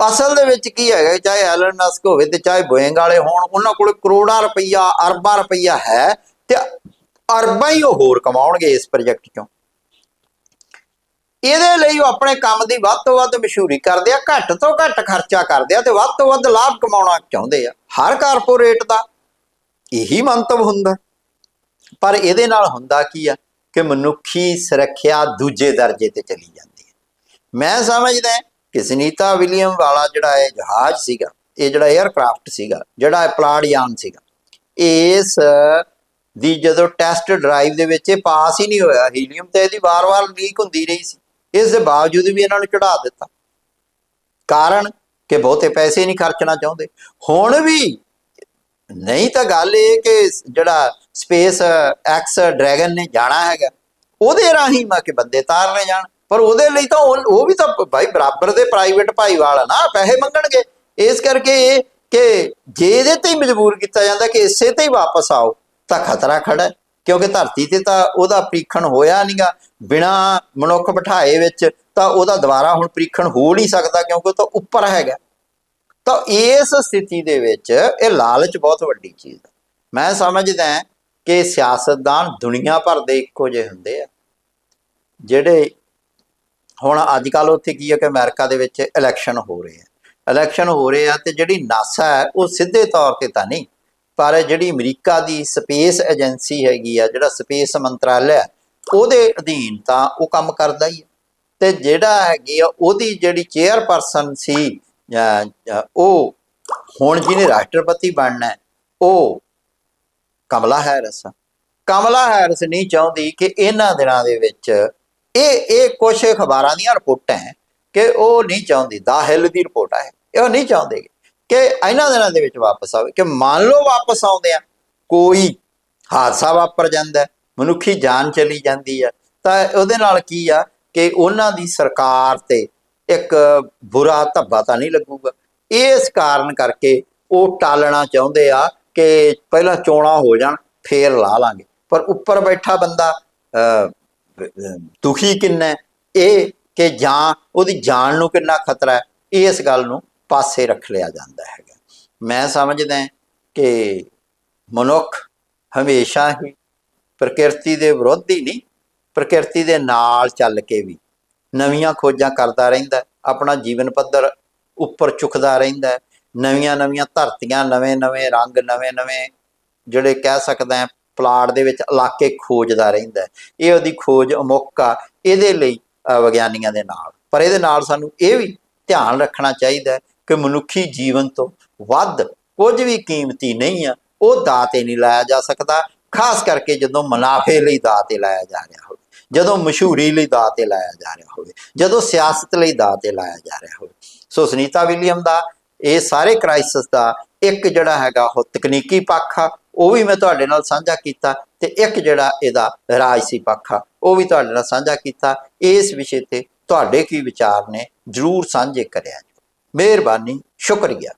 ਅਸਲ ਦੇ ਵਿੱਚ ਕੀ ਹੈਗਾ, ਚਾਹੇ ਐਲਨ ਮਸਕ ਹੋਵੇ ਤੇ ਚਾਹੇ ਬੋਇੰਗ ਵਾਲੇ ਹੋਣ, ਉਹਨਾਂ ਕੋਲ ਕਰੋੜਾਂ ਰੁਪਈਆ, ਅਰਬਾਂ ਰੁਪਈਆ ਹੈ ਤੇ ਅਰਬਾਂ ਹੀ ਉਹ ਹੋਰ ਕਮਾਉਣਗੇ ਇਸ ਪ੍ਰੋਜੈਕਟ ਚੋਂ। ਇਹਦੇ ਲਈ ਉਹ ਆਪਣੇ ਕੰਮ ਦੀ ਵੱਧ ਤੋਂ ਵੱਧ ਮਸ਼ਹੂਰੀ ਕਰਦੇ ਆ, ਘੱਟ ਤੋਂ ਘੱਟ ਖਰਚਾ ਕਰਦੇ ਆ ਤੇ ਵੱਧ ਤੋਂ ਵੱਧ ਲਾਭ ਕਮਾਉਣਾ ਚਾਹੁੰਦੇ ਆ। ਹਰ ਕਾਰਪੋਰੇਟ ਦਾ ਇਹੀ ਮੰਤਵ ਹੁੰਦਾ। ਪਰ ਇਹਦੇ ਨਾਲ ਹੁੰਦਾ ਕੀ ਆ ਕਿ ਮਨੁੱਖੀ ਸੁਰੱਖਿਆ ਦੂਜੇ ਦਰਜੇ ਤੇ ਚਲੀ ਜਾਂਦੀ ਹੈ। ਮੈਂ ਸਮਝਦਾ ਕਿ ਸੁਨੀਤਾ ਵਿਲੀਅਮ ਵਾਲਾ ਜਿਹੜਾ ਇਹ ਜਹਾਜ਼ ਸੀਗਾ, ਇਹ ਜਿਹੜਾ 에ਅਰਕ੍ਰਾਫਟ ਸੀਗਾ, ਜਿਹੜਾ ਪਲਾਡ ਯਾਨ ਸੀਗਾ, ਇਸ ਦੀ ਜਦੋਂ ਟੈਸਟ ਡਰਾਈਵ ਦੇ ਵਿੱਚ ਇਹ ਪਾਸ ਹੀ ਨਹੀਂ ਹੋਇਆ ਹੀਲੀਅਮ ਤੇ ਇਹਦੀ ਵਾਰ-ਵਾਰ ਲੀਕ ਹੁੰਦੀ ਰਹੀ ਸੀ, ਇਸ ਦੇ ਬਾਵਜੂਦ ਵੀ ਇਹਨਾਂ ਨੂੰ ਚੜਾ ਦਿੱਤਾ। ਕਾਰਨ ਕਿ ਬਹੁਤੇ ਪੈਸੇ ਨਹੀਂ ਖਰਚਣਾ ਚਾਹੁੰਦੇ। ਹੁਣ ਵੀ ਨਹੀਂ ਤਾਂ ਗੱਲ ਇਹ ਕਿ ਜਿਹੜਾ ਸਪੇਸ ਐਕਸ ਡਰੈਗਨ ਨੇ ਜਾਣਾ ਹੈਗਾ, ਉਹਦੇ ਰਾਹੀਂ ਮਾ ਕੇ ਬੰਦੇ ਤਾਰਨੇ ਜਾਣ, ਪਰ ਉਹਦੇ ਲਈ ਤਾਂ ਉਹ ਵੀ ਤਾਂ ਭਾਈ ਬਰਾਬਰ ਦੇ ਪ੍ਰਾਈਵੇਟ ਭਾਈਵਾਲ ਆ ਨਾ, ਪੈਸੇ ਮੰਗਣਗੇ। ਇਸ ਕਰਕੇ ਇਹ ਕਿ ਜੇ ਇਹਦੇ ਤੇ ਹੀ ਮਜਬੂਰ ਕੀਤਾ ਜਾਂਦਾ ਕਿ ਇਸੇ ਤੇ ਹੀ ਵਾਪਸ ਆਓ, ਤਾਂ ਖਤਰਾ ਖੜਾ ਕਿਉਂਕਿ ਧਰਤੀ ਤੇ ਤਾਂ ਉਹਦਾ ਪ੍ਰੀਖਣ ਹੋਇਆ ਨਹੀਂਗਾ ਬਿਨਾ ਮਨੁੱਖ ਬਿਠਾਏ ਵਿੱਚ ਤਾਂ ਉਹਦਾ ਦੁਬਾਰਾ ਹੁਣ ਪ੍ਰੀਖਣ ਹੋ ਨਹੀਂ ਸਕਦਾ, ਕਿਉਂਕਿ ਉਹ ਤਾਂ ਉੱਪਰ ਹੈਗਾ। ਤਾਂ ਇਸ ਸਥਿਤੀ ਦੇ ਵਿੱਚ ਇਹ ਲਾਲਚ ਬਹੁਤ ਵੱਡੀ ਚੀਜ਼ ਹੈ ਮੈਂ ਸਮਝਦਾ ਕਿ ਸਿਆਸਤਦਾਨ ਦੁਨੀਆ ਭਰ ਦੇ ਇੱਕੋ ਜਿਹੇ ਹੁੰਦੇ ਆ। ਜਿਹੜੇ ਹੁਣ ਅੱਜ ਕੱਲ ਉੱਥੇ ਕੀ ਹੈ ਕਿ ਅਮਰੀਕਾ ਦੇ ਵਿੱਚ ਇਲੈਕਸ਼ਨ ਹੋ ਰਹੇ ਆ। ਇਲੈਕਸ਼ਨ ਹੋ ਰਹੇ ਆ ਤੇ ਜਿਹੜੀ ਨਾਸਾ ਹੈ, ਉਹ ਸਿੱਧੇ ਤੌਰ ਤੇ ਤਾਂ ਨਹੀਂ, ਪਰ ਜਿਹੜੀ ਅਮਰੀਕਾ ਦੀ ਸਪੇਸ ਏਜੰਸੀ ਹੈਗੀ ਆ, ਜਿਹੜਾ ਸਪੇਸ ਮੰਤਰਾਲਾ ਹੈ ਉਹਦੇ ਅਧੀਨ ਤਾਂ ਉਹ ਕੰਮ ਕਰਦਾ ਹੀ ਹੈ ਤੇ ਜਿਹੜਾ ਹੈਗੀ ਆ, ਉਹਦੀ ਜਿਹੜੀ ਚੇਅਰਪਰਸਨ ਸੀ ਉਹ ਹੁਣ ਜਿਹਨੇ ਰਾਸ਼ਟਰਪਤੀ ਬਣਨਾ ਉਹ ਕਮਲਾ ਹੈਰਿਸ। ਕਮਲਾ ਹੈਰਿਸ ਨਹੀਂ ਚਾਹੁੰਦੀ ਕਿ ਇਹਨਾਂ ਦਿਨਾਂ ਦੇ ਵਿੱਚ ਇਹ ਇਹ ਕੁਝ ਅਖਬਾਰਾਂ ਦੀਆਂ ਰਿਪੋਰਟਾਂ ਹੈ ਕਿ ਉਹ ਨਹੀਂ ਚਾਹੁੰਦੀ ਦਾ ਹਿੱਲ ਦੀ ਰਿਪੋਰਟ ਹੈ। ਇਹ ਉਹ ਨਹੀਂ ਚਾਹੁੰਦੇ ਕਿ ਇਹਨਾਂ ਦਿਨਾਂ ਦੇ ਵਿੱਚ ਵਾਪਸ ਆਵੇ, ਕਿ ਮੰਨ ਲਓ ਵਾਪਸ ਆਉਂਦੇ ਆ, ਕੋਈ ਹਾਦਸਾ ਵਾਪਰ ਜਾਂਦਾ ਮਨੁੱਖੀ ਜਾਨ ਚਲੀ ਜਾਂਦੀ ਹੈ, ਤਾਂ ਉਹਦੇ ਨਾਲ ਕੀ ਆ ਕਿ ਉਹਨਾਂ ਦੀ ਸਰਕਾਰ ਤੇ ਇੱਕ ਬੁਰਾ ਧੱਬਾ ਤਾਂ ਨਹੀਂ ਲੱਗੂਗਾ। ਇਸ ਕਾਰਨ ਕਰਕੇ ਉਹ ਟਾਲਣਾ ਚਾਹੁੰਦੇ ਆ ਕਿ ਪਹਿਲਾਂ ਚੋਣਾ ਹੋ ਜਾਣ ਫੇਰ ਲਾ ਲਾਂਗੇ। ਪਰ ਉੱਪਰ ਬੈਠਾ ਬੰਦਾ ਅਹ, ਦੁਖੀ ਕਿੰਨਾ ਇਹ ਕਿ ਜਾਂ ਉਹਦੀ ਜਾਨ ਨੂੰ ਕਿੰਨਾ ਖਤਰਾ ਹੈ? ਇਸ ਗੱਲ ਨੂੰ ਪਾਸੇ ਰੱਖ ਲਿਆ ਜਾਂਦਾ ਹੈਗਾ। ਮੈਂ ਸਮਝਦਾ ਕਿ ਮਨੁੱਖ ਹਮੇਸ਼ਾ ਹੀ ਪ੍ਰਕਿਰਤੀ ਦੇ ਵਿਰੋਧ ਹੀ ਨਹੀਂ ਪ੍ਰਕਿਰਤੀ ਦੇ ਨਾਲ ਚੱਲ ਕੇ ਵੀ ਨਵੀਆਂ ਖੋਜਾਂ ਕਰਦਾ ਰਹਿੰਦਾ ਆਪਣਾ ਜੀਵਨ ਪੱਧਰ ਉੱਪਰ ਚੁੱਕਦਾ ਰਹਿੰਦਾ ਨਵੀਆਂ ਨਵੀਆਂ ਧਰਤੀਆਂ, ਨਵੇਂ ਨਵੇਂ ਰੰਗ, ਨਵੇਂ ਨਵੇਂ ਜਿਹੜੇ ਕਹਿ ਸਕਦਾ ਹੈ ਪਲਾਟ ਦੇ ਵਿੱਚ ਇਲਾਕੇ ਖੋਜਦਾ ਰਹਿੰਦਾ ਇਹ ਉਹਦੀ ਖੋਜ ਅਮੁੱਕ ਆ, ਇਹਦੇ ਲਈ ਵਿਗਿਆਨੀਆਂ ਦੇ ਨਾਲ। ਪਰ ਇਹਦੇ ਨਾਲ ਸਾਨੂੰ ਇਹ ਵੀ ਧਿਆਨ ਰੱਖਣਾ ਚਾਹੀਦਾ ਕਿ ਮਨੁੱਖੀ ਜੀਵਨ ਤੋਂ ਵੱਧ ਕੁਝ ਵੀ ਕੀਮਤੀ ਨਹੀਂ ਆ, ਉਹ ਦਾਅ ਤੇ ਨਹੀਂ ਲਾਇਆ ਜਾ ਸਕਦਾ, ਖਾਸ ਕਰਕੇ ਜਦੋਂ ਮੁਨਾਫੇ ਲਈ ਦਾਅ ਤੇ ਲਾਇਆ ਜਾ ਰਿਹਾ ਜਦੋਂ ਮਸ਼ਹੂਰੀ ਲਈ ਦਾਅ ਤੇ ਲਾਇਆ ਜਾ ਰਿਹਾ ਹੋਵੇ, ਜਦੋਂ ਸਿਆਸਤ ਲਈ ਦਾਅ ਤੇ ਲਾਇਆ ਜਾ ਰਿਹਾ ਹੋਵੇ। ਸੋ ਸੁਨੀਤਾ ਵਿਲੀਅਮ ਦਾ, ਇਹ ਸਾਰੇ ਕ੍ਰਾਈਸਿਸ ਦਾ ਇੱਕ ਜਿਹੜਾ ਹੈਗਾ ਉਹ ਤਕਨੀਕੀ ਪੱਖ ਆ, ਉਹ ਵੀ ਮੈਂ ਤੁਹਾਡੇ ਨਾਲ ਸਾਂਝਾ ਕੀਤਾ ਤੇ ਇੱਕ ਜਿਹੜਾ ਇਹਦਾ ਰਾਜਸੀ ਪੱਖ ਆ, ਉਹ ਵੀ ਤੁਹਾਡੇ ਨਾਲ ਸਾਂਝਾ ਕੀਤਾ। ਇਸ ਵਿਸ਼ੇ ਤੇ ਤੁਹਾਡੇ ਕੀ ਵਿਚਾਰ ਨੇ, ਜਰੂਰ ਸਾਂਝੇ ਕਰਿਆ ਜੀ ਮਿਹਰਬਾਨੀ, ਸ਼ੁਕਰੀਆ।